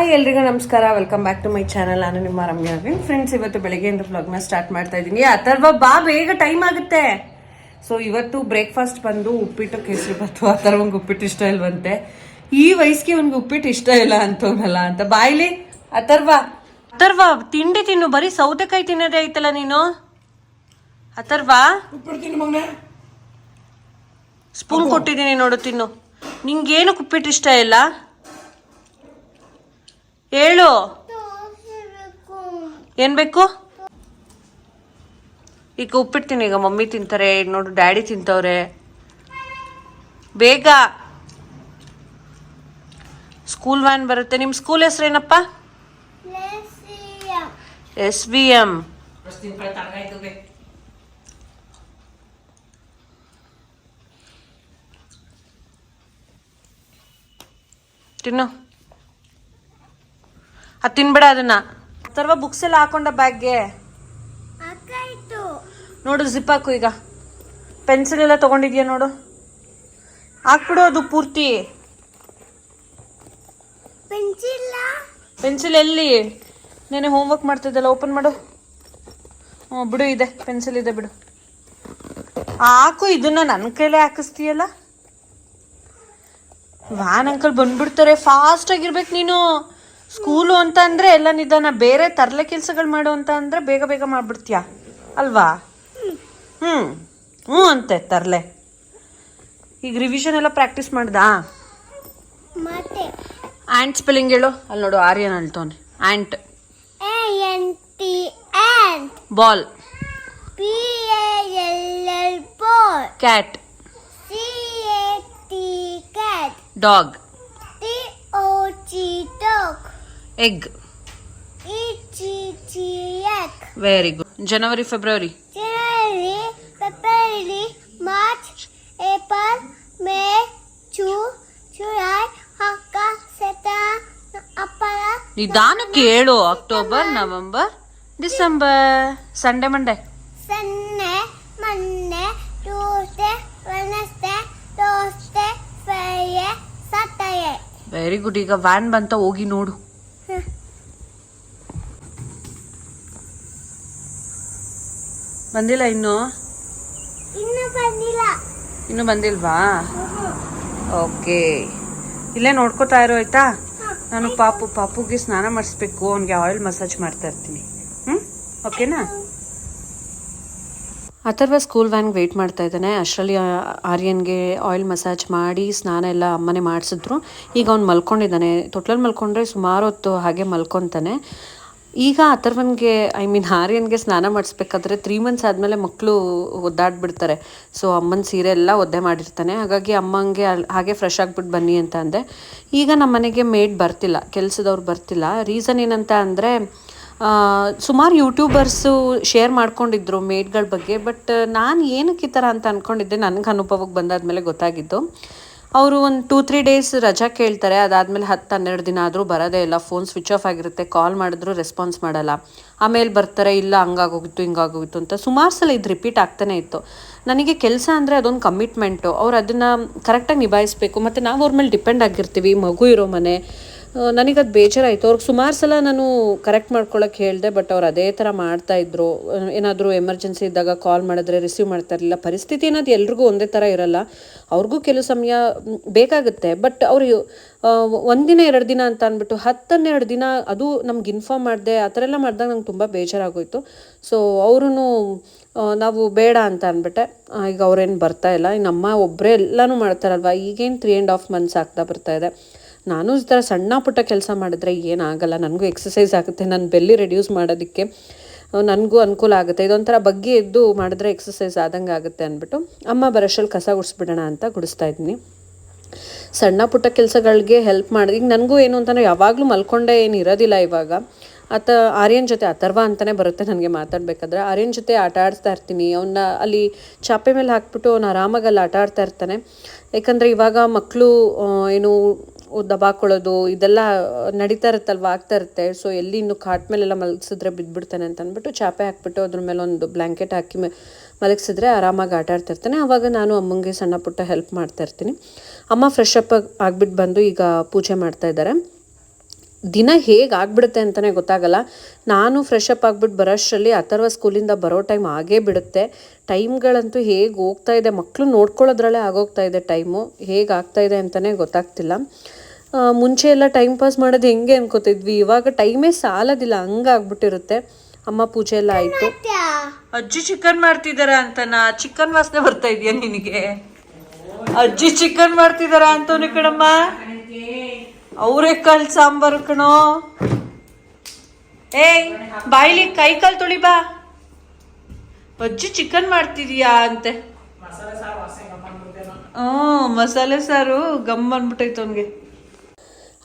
Hi ಎಲ್ರಿಗೂ ನಮಸ್ಕಾರ. Welcome back to my channel ನಾನು ನಿಮ್ಮ ರಮ್ಯಾ ಅವಿನ್ ಫ್ರೆಂಡ್ಸ್ ಇವತ್ತು ಬೆಳಗ್ಗೆಯಿಂದ ಬ್ಲಾಗ್ನ ಸ್ಟಾರ್ಟ್ ಮಾಡ್ತಾ ಇದ್ದೀನಿ. ಅಥರ್ವ ಬಾ ಬೇಗ ಟೈಮ್ ಆಗುತ್ತೆ. ಸೊ ಇವತ್ತು ಬ್ರೇಕ್ಫಾಸ್ಟ್ ಬಂದು ಉಪ್ಪಿಟ್ಟು ಕೇಸರಿ ಬತ್ತು ಅಥರ್ವಂಗೆ ಉಪ್ಪಿಟ್ಟು ಇಷ್ಟ ಇಲ್ವಂತೆ. ಈ ವಯಸ್ಸಿಗೆ ಅವ್ನಿಗೆ ಉಪ್ಪಿಟ್ಟು ಇಷ್ಟ ಇಲ್ಲ ಅಂತವನಲ್ಲ ಅಂತ. ಬಾಯ್ಲಿ ಅಥರ್ವ. ಅಥರ್ವ ತಿಂಡಿ ತಿನ್ನು. ಬರೀ ಸೌತೆಕಾಯಿ ತಿನ್ನೋದೇ ಐತಲ್ಲ ನೀನು? ಅಥರ್ವ. ಸ್ಪೂನ್ ಕೊಟ್ಟಿದ್ದೀನಿ ನೋಡು ತಿನ್ನು. ನಿಂಗೇನು ಉಪ್ಪಿಟ್ಟು ಇಷ್ಟ ಇಲ್ಲ? ಹೇಳು. ಏನ್ ಬೇಕು? ಈಗ ಉಪ್ಪಿಡ್ತೀನಿ ಈಗ ಮಮ್ಮಿ ತಿಂತಾರೆ ಈಗ ನೋಡು ಡ್ಯಾಡಿ ತಿಂತವ್ರೆ. ಬೇಗ. ಸ್ಕೂಲ್ ವ್ಯಾನ್ ಬರುತ್ತೆ. ನಿಮ್ಮ ಸ್ಕೂಲ್ ಹೆಸರೇನಪ್ಪ ಎಸ್ ಬಿ. ಎಂ ತಿನ್ನು. ಅದು ತಿನ್ಬೇಡ ಅದನ್ನ. ತರುವ ಬುಕ್ಸ್ ಎಲ್ಲ ಹಾಕೊಂಡ ಬ್ಯಾಗ್ಗೆ ನೋಡು ಜಿಪ್ ಹಾಕು ಈಗ. ಪೆನ್ಸಿಲ್ ಎಲ್ಲ ತಗೊಂಡಿದ್ಯಾ ನೋಡು. ಹಾಕ್ಬಿಡು ಅದು ಪೂರ್ತಿ. ಪೆನ್ಸಿಲ್ ಎಲ್ಲಿ? ನೆನೆ ಹೋಮ್ವರ್ಕ್ ಮಾಡ್ತಿದ್ದಲ್ಲ ಓಪನ್ ಮಾಡು. ಹ್ಞೂ ಬಿಡು ಇದೆ ಪೆನ್ಸಿಲ್ ಇದೆ ಬಿಡು. ಹಾಕು ಇದನ್ನ ನನ್ನ ಕೈಲೇ ಹಾಕಿಸ್ತೀಯಲ್ಲ? ವ್ಯಾನ್ ಅಂಕಲ್ ಬಂದ್ಬಿಡ್ತಾರೆ ಫಾಸ್ಟ್ ಆಗಿರ್ಬೇಕು ನೀನು. ಸ್ಕೂಲು ಅಂತ ಅಂದ್ರೆ ಎಲ್ಲ ನಿಧಾನ. ಬೇರೆ ತರಲೆ ಕೆಲಸಗಳು ಮಾಡು ಅಂತ ಅಂದ್ರೆ ಬೇಗ ಬೇಗ ಮಾಡ್ಬಿಡ್ತೀಯ? ಅಲ್ವಾ? ಹ್ಮ್. ಹ್ಞೂ ಅಂತೆ ತರಲೆ. ಈಗ ರಿವಿಷನ್ ಎಲ್ಲ ಪ್ರಾಕ್ಟೀಸ್ ಮಾಡ್ದಾ? ಮತ್ತೆ. ಆ್ಯಂಟ್ ಸ್ಪೆಲ್ಲಿಂಗ್ ಹೇಳು. ಅಲ್ಲಿ ನೋಡು Aryan ಅಲ್ತವನೆ ant ball cat C A T cat dog D O G dog egg very good January February January February March April May June July ಅಕ್ಕ ಸೆಪ್ಟೆಂಬರ್ ಅಕ್ಟೋಬರ್ ನಿಧಾನಕ್ಕೆ ಹೇಳು. October November December Sunday Monday Sunday Monday Tuesday Wednesday Thursday Friday Saturday very good ಈಗ van ಬಂತ ಹೋಗಿ ನೋಡು. ಬಂದಿಲ್ಲ ಇನ್ನು? ಇನ್ನು ಬಂದಿಲ್ವಾ? ಓಕೆ. ಇಲ್ಲೇ ನೋಡ್ಕೋತಾ ಇರೋ ಆಯ್ತಾ? ನಾನು ಪಾಪು ಪಾಪುಗೆ ಸ್ನಾನ ಮಾಡಿಸ್ಬೇಕು ಅವನಿಗೆ ಆಯಿಲ್ ಮಸಾಜ್ ಮಾಡ್ತಾ ಇರ್ತೀನಿ. ಹ್ಞೂ ಓಕೆನಾ? ಅಥರ್ವ ಸ್ಕೂಲ್ ವ್ಯಾನ್ಗೆ ವೆಯ್ಟ್ ಮಾಡ್ತಾ ಇದ್ದಾನೆ. ಅಷ್ಟರಲ್ಲಿ ಆರ್ಯನ್ಗೆ ಆಯಿಲ್ ಮಸಾಜ್ ಮಾಡಿ ಸ್ನಾನ ಎಲ್ಲ ಅಮ್ಮನೇ ಮಾಡಿಸಿದ್ರು. ಈಗ ಅವ್ನು ಮಲ್ಕೊಂಡಿದ್ದಾನೆ. ತೊಟ್ಲಲ್ಲಿ ಮಲ್ಕೊಂಡ್ರೆ ಸುಮಾರು ಹೊತ್ತು ಹಾಗೆ ಮಲ್ಕೊತಾನೆ. ಈಗ ಅಥರ್ವನ್ಗೆ ಐ ಮೀನ್ ಆರ್ಯನ್ಗೆ ಸ್ನಾನ ಮಾಡಿಸ್ಬೇಕಾದ್ರೆ ತ್ರೀ ಮಂತ್ಸ್ ಆದಮೇಲೆ ಮಕ್ಕಳು ಒದ್ದಾಡ್ಬಿಡ್ತಾರೆ. ಸೊ ಅಮ್ಮನ ಸೀರೆ ಎಲ್ಲ ಒದ್ದೆ ಮಾಡಿರ್ತಾನೆ. ಹಾಗಾಗಿ ಅಮ್ಮಂಗೆ ಹಾಗೆ ಫ್ರೆಶ್ ಆಗಿಬಿಟ್ಟು ಬನ್ನಿ ಅಂತ ಅಂದೆ. ಈಗ ನಮ್ಮ ಮನೆಗೆ ಮೇಡ್ ಬರ್ತಿಲ್ಲ, ಕೆಲಸದವ್ರು ಬರ್ತಿಲ್ಲ. ರೀಸನ್ ಏನಂತ ಅಂದರೆ ಸುಮಾರು ಯೂಟ್ಯೂಬರ್ಸು ಶೇರ್ ಮಾಡ್ಕೊಂಡಿದ್ರು ಮೇಡ್ಗಳ ಬಗ್ಗೆ ಬಟ್ ನಾನು ಏನಕ್ಕೆ ಈ ಥರ ಅಂತ ಅಂದ್ಕೊಂಡಿದ್ದೆ ನನಗೆ ಅನುಭವಕ್ಕೆ ಬಂದಾದ್ಮೇಲೆ ಗೊತ್ತಾಗಿದ್ದು. ಅವರು ಒಂದು ಟೂ ತ್ರೀ ಡೇಸ್ ರಜಾ ಕೇಳ್ತಾರೆ. ಅದಾದಮೇಲೆ ಹತ್ತು ಹನ್ನೆರಡು ದಿನ ಆದರೂ ಬರೋದೇ ಇಲ್ಲ. ಫೋನ್ ಸ್ವಿಚ್ ಆಫ್ ಆಗಿರುತ್ತೆ. ಕಾಲ್ ಮಾಡಿದ್ರು ರೆಸ್ಪಾನ್ಸ್ ಮಾಡಲ್ಲ. ಆಮೇಲೆ ಬರ್ತಾರೆ, ಇಲ್ಲ, ಹಂಗಾಗೋಗಿತ್ತು, ಹಿಂಗಾಗೋಗಿತ್ತು ಅಂತ ಸುಮಾರು ಸಲ ಇದು ರಿಪೀಟ್ ಆಗ್ತಾನೆ ಇತ್ತು. ನನಗೆ ಕೆಲಸ ಅಂದರೆ ಅದೊಂದು ಕಮಿಟ್ಮೆಂಟು ಅವ್ರು ಅದನ್ನು ಕರೆಕ್ಟಾಗಿ ನಿಭಾಯಿಸಬೇಕು. ಮತ್ತು ನಾವು ಅವ್ರ ಮೇಲೆ ಡಿಪೆಂಡ್ ಆಗಿರ್ತೀವಿ. ಮಗು ಇರೋ ಮನೆ ನನಗದು ಬೇಜಾರಾಯಿತು. ಅವ್ರಿಗೆ ಸುಮಾರು ಸಲ ನಾನು ಕರೆಕ್ಟ್ ಮಾಡ್ಕೊಳ್ಳೋಕೆ ಹೇಳಿದೆ ಬಟ್ ಅವ್ರು ಅದೇ ಥರ ಮಾಡ್ತಾ ಇದ್ರು. ಏನಾದರೂ ಎಮರ್ಜೆನ್ಸಿ ಇದ್ದಾಗ ಕಾಲ್ ಮಾಡಿದ್ರೆ ರಿಸೀವ್ ಮಾಡ್ತಾ ಇರಲಿಲ್ಲ ಪರಿಸ್ಥಿತಿ ಅನ್ನೋದು ಎಲ್ರಿಗೂ ಒಂದೇ ಥರ ಇರಲ್ಲ. ಅವ್ರಿಗೂ ಕೆಲವು ಸಮಯ ಬೇಕಾಗುತ್ತೆ. ಬಟ್ ಅವರು ಒಂದಿನ ಎರಡು ದಿನ ಅಂತ ಅಂದ್ಬಿಟ್ಟು ಹತ್ತನ್ನೆರಡು ದಿನ ಅದು ನಮ್ಗೆ ಇನ್ಫಾರ್ಮ್ ಮಾಡಿದೆ, ಆ ಥರ ಎಲ್ಲ ಮಾಡಿದಾಗ ನಂಗೆ ತುಂಬ ಬೇಜಾರಾಗೋಯಿತು. ಸೊ ಅವರು ನಾವು ಬೇಡ ಅಂತ ಅಂದ್ಬಿಟ್ಟೆ. ಈಗ ಅವ್ರೇನು ಬರ್ತಾ ಇಲ್ಲ. ಇನ್ನು ಅಮ್ಮ ಒಬ್ಬರೇ ಎಲ್ಲನೂ ಮಾಡ್ತಾರಲ್ವ? ಈಗೇನು ತ್ರೀ ಆ್ಯಂಡ್ ಹಾಫ್ ಮಂತ್ಸ್ ಆಗ್ತಾ ಬರ್ತಾ ಇದೆ. ನಾನು ಈ ಥರ ಸಣ್ಣ ಪುಟ್ಟ ಕೆಲಸ ಮಾಡಿದ್ರೆ ಏನಾಗಲ್ಲ, ನನಗೂ ಎಕ್ಸಸೈಸ್ ಆಗುತ್ತೆ ನನ್ನ ಬೆಲ್ಲಿ ರೆಡ್ಯೂಸ್ ಮಾಡೋದಕ್ಕೆ ನನಗೂ ಅನುಕೂಲ ಆಗುತ್ತೆ. ಇದೊಂಥರ ಬಗ್ಗೆ ಎದ್ದು ಮಾಡಿದ್ರೆ ಎಕ್ಸಸೈಸ್ ಆದಂಗೆ ಆಗುತ್ತೆ ಅಂದ್ಬಿಟ್ಟು ಅಮ್ಮ ಬರಷಲ್ಲಿ ಕಸ ಗುಡಿಸ್ಬಿಡೋಣ ಅಂತ ಗುಡಿಸ್ತಾ ಇದ್ದೀನಿ. ಸಣ್ಣ ಪುಟ್ಟ ಕೆಲಸಗಳಿಗೆ ಹೆಲ್ಪ್ ಮಾಡಿದೆ. ಈಗ ನನಗೂ ಏನು ಅಂತಂದರೆ ಯಾವಾಗಲೂ ಮಲ್ಕೊಂಡೇ ಏನು ಇರೋದಿಲ್ಲ ಇವಾಗ. ಆತ, ಆರ್ಯನ್ ಜೊತೆ, ಅಥರ್ವ ಅಂತಲೇ ಬರುತ್ತೆ ನನಗೆ ಮಾತಾಡಬೇಕಾದ್ರೆ. ಆರ್ಯನ್ ಜೊತೆ ಆಟ ಆಡಿಸ್ತಾ ಇರ್ತೀನಿ. ಅವನ್ನ ಅಲ್ಲಿ ಚಾಪೆ ಮೇಲೆ ಹಾಕ್ಬಿಟ್ಟು ಅವ್ನು ಆರಾಮಾಗಿ ಅಲ್ಲಿ ಆಟ ಆಡ್ತಾ ಇರ್ತಾನೆ. ಯಾಕಂದರೆ ಇವಾಗ ಮಕ್ಕಳು ಏನು ದಬಾಕೊಳ್ಳೋದು, ಇದೆಲ್ಲ ನಡೀತಾ ಇರುತ್ತಲ್ವ, ಆಗ್ತಾ ಇರುತ್ತೆ. ಸೊ ಎಲ್ಲಿ ಇನ್ನು ಕಾಟ್ ಮೇಲೆಲ್ಲ ಮಲಗಿಸಿದ್ರೆ ಬಿದ್ದುಬಿಡ್ತಾನೆ ಅಂತ ಅಂದ್ಬಿಟ್ಟು ಚಾಪೆ ಹಾಕ್ಬಿಟ್ಟು ಅದ್ರ ಮೇಲೆ ಒಂದು ಬ್ಲ್ಯಾಂಕೆಟ್ ಹಾಕಿ ಮಲಗಿಸಿದ್ರೆ ಆರಾಮಾಗಿ ಆಟ ಆಡ್ತಾ ಇರ್ತಾನೆ. ಆವಾಗ ನಾನು ಅಮ್ಮಂಗೆ ಸಣ್ಣ ಪುಟ್ಟ ಹೆಲ್ಪ್ ಮಾಡ್ತಾ ಇರ್ತೀನಿ. ಅಮ್ಮ ಫ್ರೆಶ್ ಅಪ್ ಆಗಿಬಿಟ್ಟು ಬಂದು ಈಗ ಪೂಜೆ ಮಾಡ್ತಾ ಇದ್ದಾರೆ. ದಿನ ಹೇಗೆ ಆಗ್ಬಿಡುತ್ತೆ ಅಂತಲೇ ಗೊತ್ತಾಗಲ್ಲ. ನಾನು ಫ್ರೆಶ್ ಅಪ್ ಆಗಿಬಿಟ್ಟು ಬರೋಷ್ಟರಲ್ಲಿ ಅಥರ್ವ ಸ್ಕೂಲಿಂದ ಬರೋ ಟೈಮ್ ಆಗೇ ಬಿಡುತ್ತೆ. ಟೈಮ್ಗಳಂತೂ ಹೇಗೆ ಹೋಗ್ತಾ ಇದೆ ಮಕ್ಕಳು ನೋಡ್ಕೊಳ್ಳೋದ್ರಲ್ಲೇ ಆಗೋಗ್ತಾ ಇದೆ ಟೈಮು ಹೇಗೆ ಆಗ್ತಾ ಇದೆ ಅಂತಲೇ ಗೊತ್ತಾಗ್ತಿಲ್ಲ. ಮುಂಚೆ ಎಲ್ಲ ಟೈಮ್ ಪಾಸ್ ಮಾಡೋದು ಹೆಂಗೆ ಅನ್ಕೋತಿದ್ವಿ? ಇವಾಗ ಟೈಮೇ ಸಾಲೋದಿಲ್ಲ ಹಂಗಾಗ್ಬಿಟ್ಟಿರುತ್ತೆ. ಅಮ್ಮ ಪೂಜೆ ಎಲ್ಲ ಆಯಿತು. ಅಜ್ಜಿ ಚಿಕನ್ ಮಾಡ್ತಿದಾರ ಅಂತನಾ? ಚಿಕನ್ ವಾಸನೆ ಬರ್ತಾ ಇದೆಯಾ ನಿನಗೆ? ಅಜ್ಜಿ ಚಿಕನ್ ಮಾಡ್ತಿದಾರ ಅಂತವನು ಕಣಮ್ಮ? ಅವರೆಕಾಳು ಸಾಂಬಾರು ಕಣೋ. ಏಯ್ ಬಾಯ್ಲಿ ಕೈ ಕಾಲು ತೊಳಿ ಬಾ. ಅಜ್ಜಿ ಚಿಕನ್ ಮಾಡ್ತಿದೀಯಾ ಅಂತೆ. ಹ್ಞೂ ಮಸಾಲೆ ಸಾರು ಗಮ್ ಅಂದ್ಬಿಟ್ಟೈತೆ ಅವನಿಗೆ.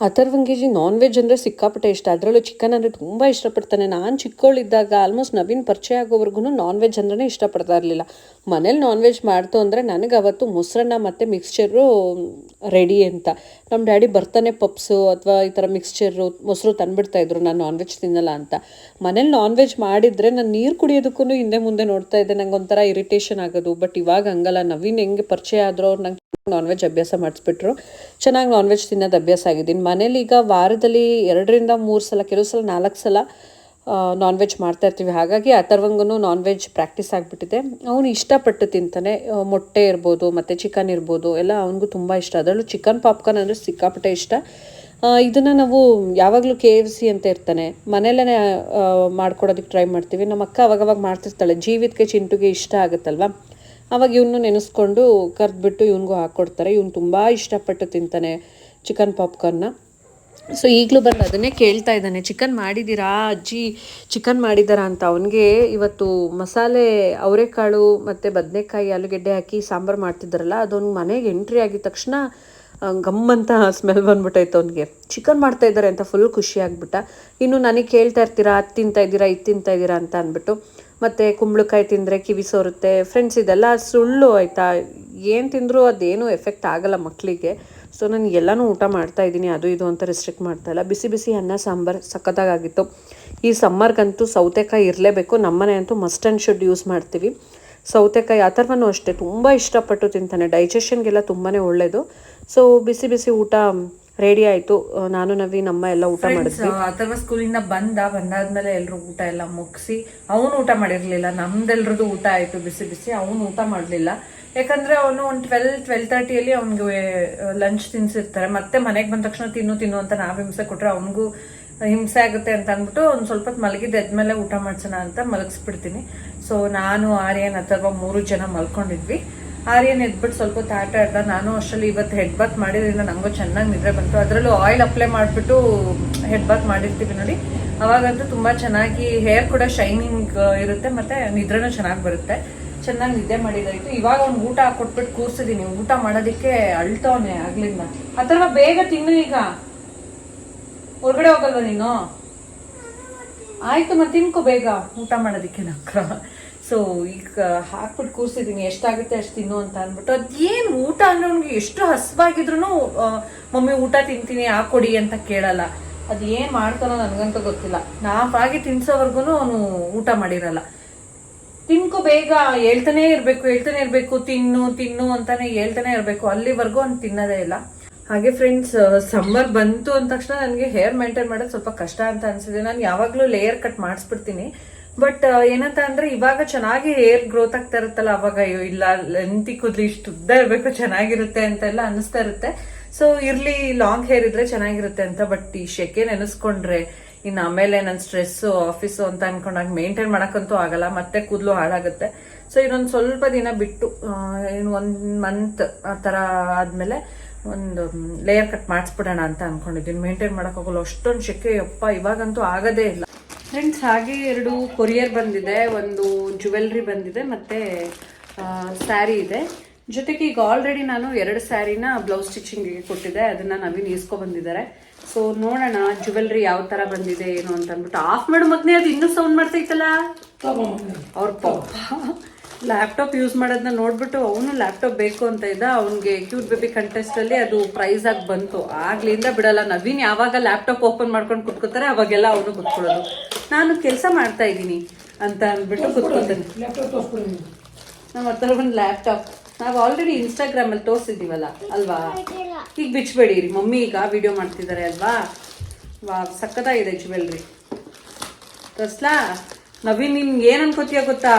ಅಥರ್ವಂಗೇಜಿ ನಾನ್ ವೆಜ್ ಅಂದರೆ ಸಿಕ್ಕಾಪಟ್ಟೆ ಇಷ್ಟ. ಅದರಲ್ಲೂ ಚಿಕನ್ ಅಂದರೆ ತುಂಬ ಇಷ್ಟಪಡ್ತಾನೆ. ನಾನು ಚಿಕ್ಕವಳಿದ್ದಾಗ ಆಲ್ಮೋಸ್ಟ್ ನವೀನ್ ಪರಿಚಯ ಆಗೋವರೆಗೂ ನಾನ್ ವೆಜ್ ಅಂದ್ರೆ ಇಷ್ಟಪಡ್ತಾ ಇರಲಿಲ್ಲ. ಮನೇಲಿ ನಾನ್ ವೆಜ್ ಮಾಡ್ತು ಅಂದರೆ ನನಗೆ ಅವತ್ತು ಮೊಸರನ್ನ ಮತ್ತು ಮಿಕ್ಸ್ಚರು ರೆಡಿ ಅಂತ. ನಮ್ಮ ಡ್ಯಾಡಿ ಬರ್ತಾನೆ ಪಪ್ಸು ಅಥವಾ ಈ ಥರ ಮಿಕ್ಸ್ಚರು ಮೊಸರು ತಂದುಬಿಡ್ತಾ ಇದ್ರು, ನಾನು ನಾನ್ ವೆಜ್ ತಿನ್ನಲ್ಲ ಅಂತ. ಮನೇಲಿ ನಾನ್ ವೆಜ್ ಮಾಡಿದರೆ ನಾನು ನೀರು ಕುಡಿಯೋದಕ್ಕೂ ಹಿಂದೆ ಮುಂದೆ ನೋಡ್ತಾ ಇದ್ದೆ. ನಂಗೆ ಒಂಥರ ಇರಿಟೇಷನ್ ಆಗೋದು. ಬಟ್ ಇವಾಗ ಹಂಗಲ್ಲ. ನವೀನ್ ಹೆಂಗೆ ಪರಿಚಯ ಆದರೂ ಅವ್ರು ನಂಗೆ ನಾನ್ ವೆಜ್ ಅಭ್ಯಾಸ ಮಾಡಿಸ್ಬಿಟ್ರು. ಚೆನ್ನಾಗಿ ನಾನ್ ವೆಜ್ ತಿನ್ನೋದು ಅಭ್ಯಾಸ ಆಗಿದ್ದೀನಿ. ಮನೇಲಿ ಈಗ ವಾರದಲ್ಲಿ ಎರಡರಿಂದ ಮೂರು ಸಲ ಕೆಲವು ಸಲ ನಾಲ್ಕು ಸಲ ನಾನ್ ವೆಜ್ ಮಾಡ್ತಾ ಇರ್ತೀವಿ. ಹಾಗಾಗಿ ಅಥರ್ವಂಗೂ ನಾನ್ ವೆಜ್ ಪ್ರಾಕ್ಟೀಸ್ ಆಗಿಬಿಟ್ಟಿದೆ. ಅವನು ಇಷ್ಟಪಟ್ಟು ತಿಂತಾನೆ. ಆ, ಮೊಟ್ಟೆ ಇರ್ಬೋದು ಮತ್ತು ಚಿಕನ್ ಇರ್ಬೋದು ಎಲ್ಲ ಅವನಿಗೂ ತುಂಬ ಇಷ್ಟ. ಅದರಲ್ಲೂ ಚಿಕನ್ ಪಾಪ್ಕಾರ್ನ್ ಅಂದರೆ ಸಿಕ್ಕಾಪಟ್ಟೆ ಇಷ್ಟ. ಇದನ್ನು ನಾವು ಯಾವಾಗಲೂ ಕೆ ಎಫ್ ಸಿ ಅಂತ ಇರ್ತಾನೆ. ಮನೆಯಲ್ಲೇ ಮಾಡ್ಕೊಡೋದಕ್ಕೆ ಟ್ರೈ ಮಾಡ್ತೀವಿ. ನಮ್ಮ ಅಕ್ಕ ಅವಾಗವಾಗ ಮಾಡ್ತಿರ್ತಾಳೆ. ಜೀವಿತಕ್ಕೆ ಚಿಂಟುಗೆ ಇಷ್ಟ ಆಗುತ್ತಲ್ವಾ? ಅವಾಗ ಇವನು ನೆನೆಸ್ಕೊಂಡು ಕರೆದ್ಬಿಟ್ಟು ಇವನಿಗೂ ಹಾಕ್ಕೊಡ್ತಾರೆ ಇವನು ತುಂಬ ಇಷ್ಟಪಟ್ಟು ತಿಂತಾನೆ ಚಿಕನ್ ಪಾಪ್ಕಾರ್ನ ಸೊ ಈಗಲೂ ಬಂದು ಅದನ್ನೇ ಕೇಳ್ತಾ ಇದ್ದಾನೆ. ಚಿಕನ್ ಮಾಡಿದ್ದೀರಾ ಅಜ್ಜಿ? ಚಿಕನ್ ಮಾಡಿದ್ದಾರಾ ಅಂತ. ಅವನಿಗೆ ಇವತ್ತು ಮಸಾಲೆ ಅವರೆಕಾಳು ಮತ್ತು ಬದನೆಕಾಯಿ, ಆಲೂಗೆಡ್ಡೆ ಹಾಕಿ ಸಾಂಬಾರು ಮಾಡ್ತಿದ್ದಾರಲ್ಲ, ಅದೊಂದು ಮನೆಗೆ ಎಂಟ್ರಿ ಆಗಿದ ತಕ್ಷಣ ಗಮ್ಮಂತ ಸ್ಮೆಲ್ ಬಂದ್ಬಿಟ್ಟೈತೆ ಅವನಿಗೆ. ಚಿಕನ್ ಮಾಡ್ತಾ ಇದ್ದಾರೆ ಅಂತ ಫುಲ್ ಖುಷಿ ಆಗ್ಬಿಟ್ಟ. ಇನ್ನು ನನಗೆ ಕೇಳ್ತಾ ಇರ್ತೀರಾ? ಅದು ತಿಂತಾ ಇದ್ದೀರಾ, ಇದು ತಿಂತಾ ಇದ್ದೀರಾ? ಅಂತ ಅಂದ್ಬಿಟ್ಟು ಮತ್ತು ಕುಂಬಳಕಾಯಿ ತಿಂದರೆ ಕಿವಿ ಸೋರುತ್ತೆ ಫ್ರೆಂಡ್ಸ್ ಇದೆಲ್ಲ ಸುಳ್ಳು ಆಯಿತಾ? ಏನು ತಿಂದರೂ ಅದೇನು ಎಫೆಕ್ಟ್ ಆಗಲ್ಲ ಮಕ್ಕಳಿಗೆ ಸೊ ನಾನು ಎಲ್ಲನೂ ಊಟ ಮಾಡ್ತಾ ಇದ್ದೀನಿ, ಅದು ಇದು ಅಂತ ರಿಸ್ಟ್ರಿಕ್ಟ್ ಮಾಡ್ತಾ ಇಲ್ಲ. ಬಿಸಿ ಬಿಸಿ ಅನ್ನ, ಸಾಂಬಾರು ಸಖತ್ತಾಗಿತ್ತು ಈ ಸಮ್ಮರ್ಗಂತೂ ಸೌತೆಕಾಯಿ ಇರಲೇಬೇಕು. ನಮ್ಮನೆ ಅಂತೂ ಮಸ್ಟ್ ಆ್ಯಂಡ್ ಶುಡ್ ಯೂಸ್ ಮಾಡ್ತೀವಿ. ಸೌತೆಕಾಯಿ ಆ ಥರವೂ ಅಷ್ಟೇ. ತುಂಬ ಇಷ್ಟಪಟ್ಟು ತಿಂತಾನೆ. ಡೈಜೆಷನ್ಗೆಲ್ಲ ತುಂಬಾ ಒಳ್ಳೆಯದು ಸೊ ಬಿಸಿ ಬಿಸಿ ಊಟ ರೆಡಿ ಆಯ್ತು. ನಾನು ನವಿ ನಮ್ಮ ಎಲ್ಲ ಊಟ ಮಾಡಿದ್ವಿ. ಅಥರ್ವ ಸ್ಕೂಲಿಂದ ಬಂದ ಬಂದಾದ್ಮೇಲೆ ಎಲ್ಲರೂ ಊಟ ಎಲ್ಲ ಮುಗಿಸಿ ಅವನು ಊಟ ಮಾಡಿರ್ಲಿಲ್ಲ. ನಮ್ದೆಲ್ರದ್ದು ಊಟ ಆಯ್ತು ಬಿಸಿ ಬಿಸಿ. ಅವನು ಊಟ ಮಾಡ್ಲಿಲ್ಲ. ಯಾಕಂದ್ರೆ ಅವನು ಒಂದು ಟ್ವೆಲ್ ಟ್ವೆಲ್ ತರ್ಟಿಯಲ್ಲಿ ಅವ್ನಿಗೆ ಲಂಚ್ ತಿನ್ಸಿರ್ತಾರೆ. ಮತ್ತೆ ಮನೆಗೆ ಬಂದ ತಕ್ಷಣ ತಿನ್ನು ತಿನ್ನು ಅಂತ ನಾವ್ ಹಿಂಸೆ ಕೊಟ್ರೆ ಅವನಿಗೂ ಹಿಂಸೆ ಆಗುತ್ತೆ ಅಂತ ಅಂದ್ಬಿಟ್ಟು ಒಂದು ಸ್ವಲ್ಪ ಹೊತ್ತು ಎದ್ಮೇಲೆ ಊಟ ಮಾಡ್ಸೋಣ ಅಂತ ಮಲಗಿಸ್ಬಿಡ್ತೀನಿ. ಸೊ ನಾನು ಆರ್ಯನ್ ಅಥವಾ ಮೂರು ಜನ ಮಲ್ಕೊಂಡಿದ್ವಿ. ಆರ್ಯನ್ ಎದ್ಬಿಟ್ಟು ಸ್ವಲ್ಪ ಆಟ ಆಡ್ದ, ನಾನು ಅಷ್ಟರಲ್ಲಿ ಇವತ್ತು ಹೆಡ್ ಬಾತ್ ಮಾಡಿದ್ರಿಂದ ನಂಗೂ ಚೆನ್ನಾಗಿ ನಿದ್ರೆ ಬಂತು. ಅದರಲ್ಲೂ ಆಯಿಲ್ ಅಪ್ಲೈ ಮಾಡಿಬಿಟ್ಟು ಹೆಡ್ ಬಾತ್ ಮಾಡಿರ್ತೀವಿ ನೋಡಿ. ಅವಾಗಂತೂ ತುಂಬ ಚೆನ್ನಾಗಿ ಹೇರ್ ಕೂಡ ಶೈನಿಂಗ್ ಇರುತ್ತೆ. ಮತ್ತೆ ನಿದ್ರೆನೂ ಚೆನ್ನಾಗಿ ಬರುತ್ತೆ. ಚೆನ್ನಾಗಿ ನಿದ್ದೆ ಮಾಡಿದಾಯ್ತು. ಇವಾಗ ಅವ್ನು ಊಟ ಕೊಟ್ಬಿಟ್ಟು ಕೂರ್ಸಿದೀನಿ. ಊಟ ಮಾಡೋದಕ್ಕೆ ಅಳ್ತವನೆ ಆ ಥರ ಬೇಗ ತಿನ್ನು ಈಗ. ಹೊರಗಡೆ ಹೋಗಲ್ವ ನೀನು? ಆಯ್ತು ಮತ್ತೆ ತಿನ್ಕೋ ಬೇಗ. ಊಟ ಮಾಡೋದಕ್ಕೆ ನಕ್ರ. ಸೊ ಈಗ ಹಾಕ್ಬಿಟ್ಟು ಕೂರ್ಸಿದೀನಿ, ಎಷ್ಟಾಗುತ್ತೆ ಅಷ್ಟು ತಿನ್ನು ಅಂತ ಅಂದ್ಬಿಟ್ಟು. ಅದೇನು ಊಟ ಅಂದ್ರೆ ಅವ್ನಿಗೆ ಎಷ್ಟು ಹಸ್ವಾಗಿದ್ರು ಮಮ್ಮಿ ಊಟ ತಿಂತೀನಿ ಹಾಕೊಡಿ ಅಂತ ಕೇಳಲ್ಲ. ಅದ್ ಏನ್ ಮಾಡ್ತಾನೋ ನನ್ಗಂತೂ ಗೊತ್ತಿಲ್ಲ. ನಾವಾಗಿ ತಿನ್ಸೋವರ್ಗು ಅವನು ಊಟ ಮಾಡಿರಲ್ಲ. ತಿನ್ಕೋ ಬೇಗ ಹೇಳ್ತಾನೆ ಇರ್ಬೇಕು ಹೇಳ್ತಾನೆ ಇರ್ಬೇಕು, ತಿನ್ನು ತಿನ್ನು ಅಂತಾನೆ ಹೇಳ್ತಾನೆ ಇರ್ಬೇಕು. ಅಲ್ಲಿವರೆಗೂ ಅವ್ನು ತಿನ್ನೋದೇ ಇಲ್ಲ. ಹಾಗೆ ಫ್ರೆಂಡ್ಸ್ ಸಮ್ಮರ್ ಬಂತು ಅಂದ ತಕ್ಷಣ ನನಗೆ ಹೇರ್ ಮೇಂಟೈನ್ ಮಾಡೋದು ಸ್ವಲ್ಪ ಕಷ್ಟ ಅಂತ ಅನ್ಸಿದೆ. ನಾನು ಯಾವಾಗಲೂ ಲೇಯರ್ ಕಟ್ ಮಾಡಿಸ್ಬಿಡ್ತೀನಿ. ಬಟ್ ಏನಂತ ಅಂದ್ರೆ ಇವಾಗ ಚೆನ್ನಾಗಿ ಹೇರ್ ಗ್ರೋತ್ ಆಗ್ತಾ ಇರುತ್ತಲ್ಲ, ಅವಾಗ ಅಯ್ಯೋ, ಇಲ್ಲ ಲೆಂತಿ ಕೂದಲು ಇಷ್ಟು ಉದ್ದ ಇರಬೇಕು, ಚೆನ್ನಾಗಿರುತ್ತೆ ಅಂತೆಲ್ಲ ಅನಿಸ್ತಾ ಇರುತ್ತೆ. ಸೊ ಇರ್ಲಿ ಲಾಂಗ್ ಹೇರ್ ಇದ್ರೆ ಚೆನ್ನಾಗಿರುತ್ತೆ ಅಂತ ಬಟ್ ಈ ಶೆಕೆ ನೆನೆಸ್ಕೊಂಡ್ರೆ, ಇನ್ನು ಆಮೇಲೆ ನನ್ನ ಸ್ಟ್ರೆಸ್ ಆಫೀಸು ಅಂತ ಅನ್ಕೊಂಡಾಗ ಮೇಂಟೈನ್ ಮಾಡೋಕ್ಕಂತೂ ಆಗಲ್ಲ, ಮತ್ತೆ ಕೂದಲು ಹಾಳಾಗುತ್ತೆ. ಸೊ ಇನ್ನೊಂದು ಸ್ವಲ್ಪ ದಿನ ಬಿಟ್ಟು ಇನ್ನು ಒಂದು ಮಂತ್ ಆ ಥರ ಆದಮೇಲೆ ಒಂದು ಲೇಯರ್ ಕಟ್ ಮಾಡಿಸ್ಬಿಡೋಣ ಅಂತ ಅನ್ಕೊಂಡಿದ್ದೀನಿ. ಮೇಂಟೈನ್ ಮಾಡೋಕ್ಕಾಗಲ್ಲ ಅಷ್ಟೊಂದು ಶೆಕೆ, ಯಪ್ಪ, ಇವಾಗಂತೂ ಆಗೋದೇ ಇಲ್ಲ. ಫ್ರೆಂಡ್ಸ್ ಹಾಗೆ ಎರಡು ಕೊರಿಯರ್ ಬಂದಿದೆ ಒಂದು ಜುವೆಲ್ರಿ ಬಂದಿದೆ ಮತ್ತೆ ಸ್ಯಾರಿ ಇದೆ. ಜೊತೆಗೆ ಈಗ ಆಲ್ರೆಡಿ ನಾನು ಎರಡು ಸ್ಯಾರಿನ ಬ್ಲೌಸ್ ಸ್ಟಿಚಿಂಗಿಗೆ ಕೊಟ್ಟಿದ್ದೆ ಅದನ್ನ ನವೀನ್ ಈಸ್ಕೊ ಬಂದಿದ್ದಾರೆ. ಸೊ ನೋಡೋಣ ಜುವೆಲ್ರಿ ಯಾವ ತರ ಬಂದಿದೆ ಏನು ಅಂತ ಅಂದ್ಬಿಟ್ಟು. ಆಫ್ ಮಾಡು ಮಗ್ನೆ ಅದು ಇನ್ನೂ ಸೌಂಡ್ ಮಾಡ್ತೈತಲ್ಲ ಅವ್ರ ಪಾಪ. ಲ್ಯಾಪ್ಟಾಪ್ ಯೂಸ್ ಮಾಡೋದನ್ನ ನೋಡ್ಬಿಟ್ಟು ಅವನು ಲ್ಯಾಪ್ಟಾಪ್ ಬೇಕು ಅಂತ ಇದ್ದ ಅವನಿಗೆ ಕ್ಯೂಟ್ ಬೇಬಿ ಕಂಟೆಸ್ಟಲ್ಲಿ ಅದು ಪ್ರೈಸ್ ಆಗಿ ಬಂತು. ಆಗ್ಲಿಂದ ಬಿಡಲ್ಲ. ನವೀನ್ ಯಾವಾಗ ಲ್ಯಾಪ್ಟಾಪ್ ಓಪನ್ ಮಾಡ್ಕೊಂಡು ಕುತ್ಕೋತಾರೆ ಅವಾಗೆಲ್ಲ ಅವನು ಕುತ್ಕೊಳ್ಳೋದು. ನಾನು ಕೆಲಸ ಮಾಡ್ತಾ ಇದ್ದೀನಿ ಅಂತ ಅಂದ್ಬಿಟ್ಟು ಕುತ್ಕೊತೇನೆ ನಮ್ಮ ಹತ್ರ ಒಂದು ಲ್ಯಾಪ್ಟಾಪ್ ನಾವು ಆಲ್ರೆಡಿ ಇನ್ಸ್ಟಾಗ್ರಾಮ್ ಅಲ್ಲಿ ತೋರಿಸಿದೀವಲ್ಲ ಅಲ್ವಾ? ಈಗ ಬಿಚ್ಬೇಡಿ ಮಮ್ಮಿ ಈಗ ವಿಡಿಯೋ ಮಾಡ್ತಿದ್ದಾರೆ ಅಲ್ವಾ? ವಾ ಸಕ್ಕತ್ತಾಗಿದೆ ಜ್ಯುವೆಲ್ರಿ ತರ್ಸ್ಲಾ? ನವೀನ್ ನಿನ್ಗೆ ಏನು ಅನ್ಕೋತೀಯ ಗೊತ್ತಾ?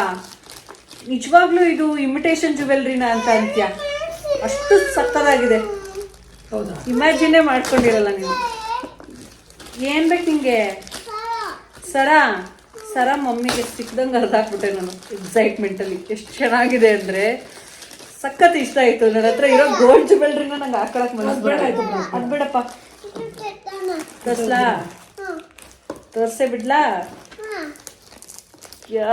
ನಿಜವಾಗ್ಲೂ ಇದು ಇಮಿಟೇಷನ್ ಜುವೆಲ್ರಿನ ಅಂತ ಅಂತ್ಯ? ಅಷ್ಟು ಸಕ್ಕತ್ತಾಗಿದೆ. ಹೌದಾ? ಇಮ್ಯಾಜಿನೇ ಮಾಡ್ಕೊಂಡಿರಲ್ಲ ನೀವು. ಏನ್ ಬೇಕು ನಿಂಗೆ? ಸರ ಸರ ಮಮ್ಮಿಗೆ ಸಿಕ್ಕಿದಂಗೆ ಅರ್ಧ ಹಾಕ್ಬಿಟ್ಟೆ ನಾನು ಎಕ್ಸೈಟ್ಮೆಂಟ್ ಅಲ್ಲಿ. ಎಷ್ಟು ಚೆನ್ನಾಗಿದೆ ಅಂದ್ರೆ ಸಖತ್ ಇಷ್ಟ ಆಯ್ತು. ನನ್ನ ಹತ್ರ ಇರೋ ಗೋಲ್ಡ್ ಜುವೆಲ್ರಿನ ನಂಗೆ ಹಾಕೊಳಕ್ ಮನಸ್ಸು ಬೇಡ. ತೋರ್ಸ್ಲಾ ಬೇಡಪ್ಪ. ತರ್ಸ್ಲಾ? ತೋರ್ಸೇ ಬಿಡ್ಲಾ? ಯಾ.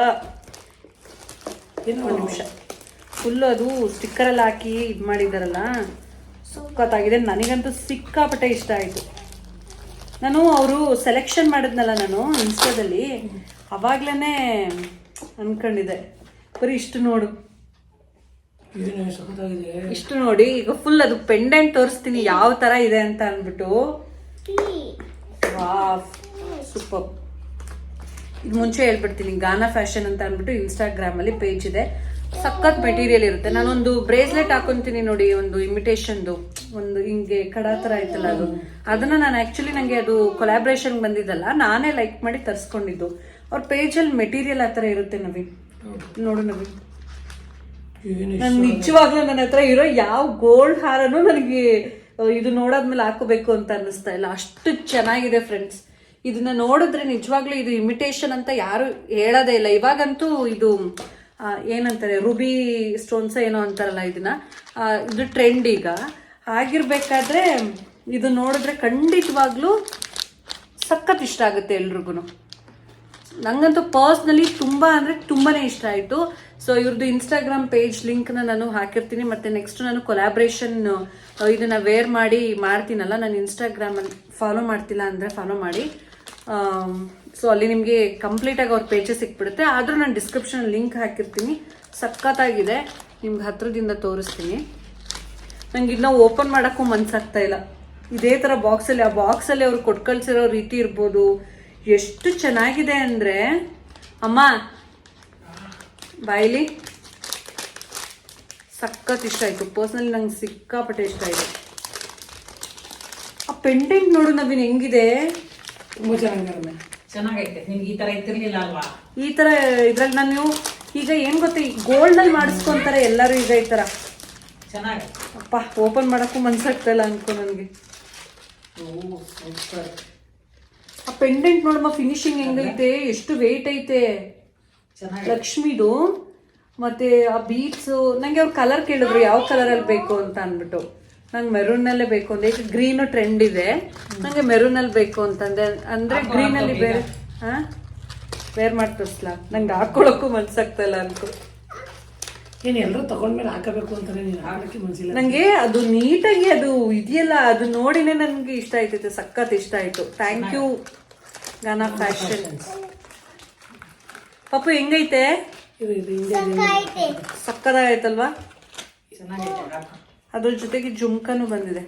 ಒಂದು ನಿಮಿಷ. ಫುಲ್ಲು ಅದು ಸ್ಟಿಕ್ಕರ್ ಎಲ್ಲ ಹಾಕಿ ಇದು ಮಾಡಿದ್ದಾರಲ್ಲ ಸಖತ್ತಾಗಿದೆ. ನನಗಂತೂ ಸಿಕ್ಕಾಪಟ್ಟೆ ಇಷ್ಟ ಆಯಿತು. ನಾನು ಅವರು ಸೆಲೆಕ್ಷನ್ ಮಾಡಿದ್ನಲ್ಲ ನಾನು ಇನ್ಸ್ಟಾದಲ್ಲಿ ಅವಾಗ್ಲೇ ಅನ್ಕೊಂಡಿದ್ದೆ. ಬರೀ ಇಷ್ಟು ನೋಡು. ಇಷ್ಟು ನೋಡಿ ಈಗ ಫುಲ್ ಅದು ಪೆಂಡೆಂಟ್ ತೋರಿಸ್ತೀನಿ ಯಾವ ತರ ಇದೆ ಅಂತ ಅಂದ್ಬಿಟ್ಟು. ಸೂಪರ್. ಇದು ಮುಂಚೆ ಹೇಳ್ಬಿಡ್ತೀನಿ ಗಾನಾ ಫ್ಯಾಷನ್ ಅಂತ ಅಂದ್ಬಿಟ್ಟು ಇನ್ಸ್ಟಾಗ್ರಾಮ್ ಅಲ್ಲಿ ಪೇಜ್ ಇದೆ. ಸಖತ್ ಮೆಟೀರಿಯಲ್ ಇರುತ್ತೆ. ನಾನೊಂದು ಬ್ರೇಸ್ಲೆಟ್ ಹಾಕೊಂತೀನಿ ನೋಡಿ ಒಂದು ಇಮಿಟೇಷನ್ದು ಒಂದು ಹಿಂಗೆ ಕಡ ತರ ಐತಲ್ಲ ಅದು. ಅದನ್ನ ನಾನು ಆಕ್ಚುಲಿ ನಂಗೆ ಅದು ಕೊಲಾಬ್ರೇಷನ್ ಬಂದಿದ್ದಲ್ಲ ನಾನೇ ಲೈಕ್ ಮಾಡಿ ತರಿಸ್ಕೊಂಡಿದ್ದು. ಅವ್ರ ಪೇಜಲ್ಲಿ ಮೆಟೀರಿಯಲ್ ಆ ಥರ ಇರುತ್ತೆ ನವಿ. ನೋಡು ನವಿ. ನಾನು ನಿಜವಾಗ್ಲೂ ನನ್ನ ಹತ್ರ ಇರೋ ಯಾವ ಗೋಲ್ಡ್ ಹಾರನು ನನಗೆ ಇದು ನೋಡಾದ್ಮೇಲೆ ಹಾಕೋಬೇಕು ಅಂತ ಅನ್ನಿಸ್ತಾ ಇಲ್ಲ. ಅಷ್ಟು ಚೆನ್ನಾಗಿದೆ ಫ್ರೆಂಡ್ಸ್ ಇದನ್ನ ನೋಡಿದ್ರೆ ನಿಜವಾಗ್ಲೂ ಇದು ಇಮಿಟೇಷನ್ ಅಂತ ಯಾರು ಹೇಳೋದೇ ಇಲ್ಲ. ಇವಾಗಂತೂ ಇದು ಏನಂತಾರೆ ರುಬಿ ಸ್ಟೋನ್ಸ್ ಏನೋ ಅಂತಾರಲ್ಲ ಇದನ್ನ. ಇದು ಟ್ರೆಂಡ್ ಈಗ. ಆಗಿರ್ಬೇಕಾದ್ರೆ ಇದು ನೋಡಿದ್ರೆ ಖಂಡಿತವಾಗ್ಲೂ ಸಖತ್ ಇಷ್ಟ ಆಗುತ್ತೆ ಎಲ್ರಿಗೂ ನಂಗಂತೂ ಪರ್ಸ್ನಲಿ ತುಂಬ ಅಂದರೆ ತುಂಬಾನೇ ಇಷ್ಟ ಆಯಿತು. ಸೊ ಇವ್ರದ್ದು ಇನ್ಸ್ಟಾಗ್ರಾಮ್ ಪೇಜ್ ಲಿಂಕ್ನ ನಾನು ಹಾಕಿರ್ತೀನಿ. ಮತ್ತು ನೆಕ್ಸ್ಟ್ ನಾನು ಕೊಲಾಬ್ರೇಷನ್ ಇದನ್ನ ವೇರ್ ಮಾಡಿ ಮಾಡ್ತೀನಲ್ಲ, ನಾನು ಇನ್ಸ್ಟಾಗ್ರಾಮಲ್ಲಿ ಫಾಲೋ ಮಾಡ್ತಿಲ್ಲ ಅಂದರೆ ಫಾಲೋ ಮಾಡಿ. ಸೊ ಅಲ್ಲಿ ನಿಮಗೆ ಕಂಪ್ಲೀಟಾಗಿ ಅವ್ರ ಪೇಜಸ್ ಸಿಕ್ಬಿಡುತ್ತೆ. ಆದರೂ ನಾನು ಡಿಸ್ಕ್ರಿಪ್ಷನ್ ಲಿಂಕ್ ಹಾಕಿರ್ತೀನಿ. ಸಖತ್ತಾಗಿದೆ. ನಿಮ್ಗೆ ಹತ್ರದಿಂದ ತೋರಿಸ್ತೀನಿ. ನಂಗೆ ಇದನ್ನ ಓಪನ್ ಮಾಡೋಕ್ಕೂ ಮನ್ಸಾಗ್ತಾ ಇಲ್ಲ. ಇದೇ ಥರ ಬಾಕ್ಸಲ್ಲಿ ಆ ಬಾಕ್ಸಲ್ಲಿ ಅವ್ರು ಕೊಟ್ಟು ಕಳಿಸಿರೋ ರೀತಿ ಇರ್ಬೋದು. ಎಷ್ಟು ಚೆನ್ನಾಗಿದೆ ಅಂದರೆ, ಅಮ್ಮ, ಬಾಯಿಲಿ. ಸಖತ್ ಇಷ್ಟ ಆಯಿತು. ಪರ್ಸ್ನಲಿ ನಂಗೆ ಸಿಕ್ಕಾಪಟ್ಟೆ ಇಷ್ಟ ಆಯಿತು. ಆ ಪೆಂಡೆಂಟ್ ನೋಡು ನವೀನ್, ಹೆಂಗಿದೆ? ತುಂಬ ಚೆನ್ನಾಗಿದೆ ಚೆನ್ನಾಗೈತೆ. ನಿಮ್ಗೆ ಈ ತರ ಇತ್ತಿರ್ಲಿಲ್ಲ ಅಲ್ವಾ? ಈ ಥರ ಇದ್ರಲ್ಲಿ ನಾನು ಈಗ ಏನು ಗೊತ್ತಾ ಈ ಗೋಲ್ಡಲ್ಲಿ ಮಾಡಿಸ್ಕೊಂತಾರೆ ಎಲ್ಲರೂ ಈಗ ಈ ತರ. ಚೆನ್ನಾಗಿ ಅಪ್ಪ ಓಪನ್ ಮಾಡಕ್ಕೂ ಮನ್ಸಾಗ್ತಾ ಇಲ್ಲ ಅನ್ಕೋ ನನಗೆ. ಆ ಪೆಂಡೆಂಟ್ ನೋಡಮ್ಮ ಫಿನಿಶಿಂಗ್ ಹೆಂಗೈತೆ? ಎಷ್ಟು ವೇಟ್ ಐತೆ? ಲಕ್ಷ್ಮಿದು. ಮತ್ತೆ ಆ ಬೀಟ್ಸ್ ನಂಗೆ ಅವ್ರು ಕಲರ್ ಕೇಳಿದ್ರು ಯಾವ ಕಲರ್ ಅಲ್ಲಿ ಬೇಕು ಅಂತ ಅಂದ್ಬಿಟ್ಟು. ನಂಗೆ ಮೆರೂನ್ ಅಲ್ಲೇ ಬೇಕು ಅಂದ್ರೆ ಈಗ ಗ್ರೀನ್ ಟ್ರೆಂಡ್ ಇದೆ. ನಂಗೆ ಮೆರೂನ್ ಅಲ್ಲಿ ಬೇಕು ಅಂತಂದೆ ಅಂದ್ರೆ ಗ್ರೀನ್ ಅಲ್ಲಿ ಬೇರೆ ಹಾ ವೇರ್ ಮಾಡಿ ತೋರಿಸ್ಲಾ? ನಂಗೆ ಹಾಕೊಳಕ್ಕೂ ಮನ್ಸಾಗ್ತಾ ಇಲ್ಲ ಅನ್ಕೋ. ಏನು ಎಲ್ಲರೂ ತಗೊಂಡ್ಮೇಲೆ ಹಾಕಬೇಕು ಅಂತಾರೆ ನೀನು ಹಾಕಕ್ಕೆ ಮನಸ್ಸಿಲ್ಲ ನಂಗೆ ಅದು ನೀಟಾಗಿ ಅದು ಇದೆಯಲ್ಲ ಅದು ನೋಡಿನೇ ನನಗೆ ಇಷ್ಟ ಆಯ್ತೈತೆ ಸಖತ್ ಇಷ್ಟ ಆಯ್ತು. ಥ್ಯಾಂಕ್ ಯು ಗಾನ ಫ್ಯಾಷನ್ ಪಪ್ಪು ಹೆಂಗೈತೆ? ಸಕ್ಕದಾಗೈತಲ್ವಾ ಚೆನ್ನಾಗೈತೆ ಹಾಕು. ಅದ್ರ ಜೊತೆಗೆ ಜುಮ್ಕನು ಬಂದಿದೆ.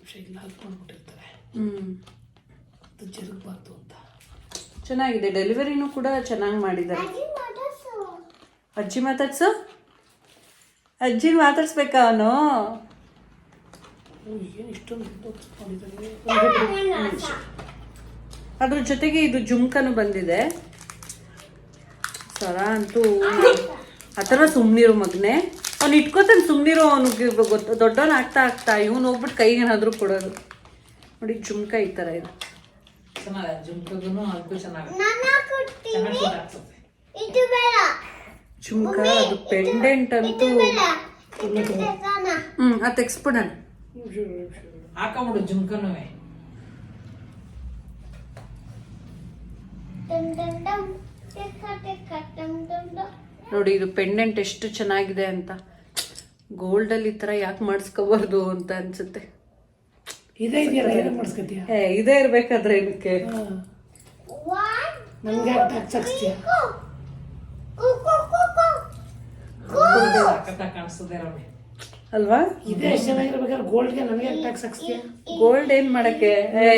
ವಿಷಯ ಇಲ್ಲ ಹಾಕ್ಕೊಂಡ್ಬಿಟ್ಟಿರ್ತಾರೆ ಹ್ಮ್. ಅದು ಜರುಗಬಾರ್ದು ಅಂತ. ಚೆನ್ನಾಗಿದೆ. ಡೆಲಿವರಿನೂ ಕೂಡ ಚೆನ್ನಾಗಿ ಮಾಡಿದ್ದಾರೆ. ಅಜ್ಜಿ ಮಾತಾಡ್ಸು. ಅಜ್ಜಿ ಮಾತಾಡ್ಸ್ಬೇಕಾ ಅವನು? ಅದ್ರ ಜೊತೆಗೆ ಇದು ಜುಮ್ಕನು ಬಂದಿದೆ. ಸರ ಅಂತೂ ಆ ಥರ ಸುಮ್ಮನಿರು ಮಗನೆ. ಅವ್ನು ಇಟ್ಕೋತಾನೆ ಸುಮ್ಮನಿರು ಅವನಿಗೆ ಗೊತ್ತು ದೊಡ್ಡವನ್ ಆಗ್ತಾ ಆಗ್ತಾ ಇವನು ಹೋಗ್ಬಿಟ್ಟು ಕೈಗೆ ಏನಾದರೂ ಕೊಡೋದು. ನೋಡಿ ಜುಮ್ಕ ಈ ಥರ ಇದೆ. ಚೆನ್ನಾಗ ಜುಮ್ಕಗೂ ಅದಕ್ಕೂ ಜುಮ್ಕ ಅದು ಪೆಂಡೆಂಟ್ ಅಂತೂ ಹ್ಞೂ ಅದು ತೆಗ್ಸ್ಬಿಡೋಣ. ಹಾಕೊಂಬಿಡು ಜುಮ್ಕನೂ. ಡಮ್ ಡಮ್ ನೋಡಿ ಇದು ಪೆಂಡೆಂಟ್ ಎಷ್ಟು ಚೆನ್ನಾಗಿದೆ ಅಂತ ಗೋಲ್ಡಲ್ಲಿ ಈ ಥರ ಯಾಕೆ ಮಾಡಿಸ್ಕೋಬಾರ್ದು ಅಂತ ಅನ್ಸುತ್ತೆ ಇದೇ ಇದೆಯಲ್ಲ ಏನಕ್ಕೆ ಮಾಡಿಸ್ಕೊತೀಯ ಏ ಇದೇ ಇರಬೇಕಾದ್ರೆ ಇದಕ್ಕೆ One, ನಮ್ಗೆ. ಸಖತ್ತಾಗಿ ಕಾಣಿಸ್ತದೆ ರವಿ ಅಲ್ವಾ? ಇದೇ ಎಷ್ಟು ಚೆನ್ನಾಗಿರ್ಬೇಕಾದ್ರೆ ಗೋಲ್ಡ್ಗೆ ನಮಗೆ ಟ್ಯಾಕ್ಸ್ ಹಾಕ್ಸ್ತೀಯ? ಗೋಲ್ಡ್ ಏನ್ ಮಾಡಕ್ಕೆ? ಏ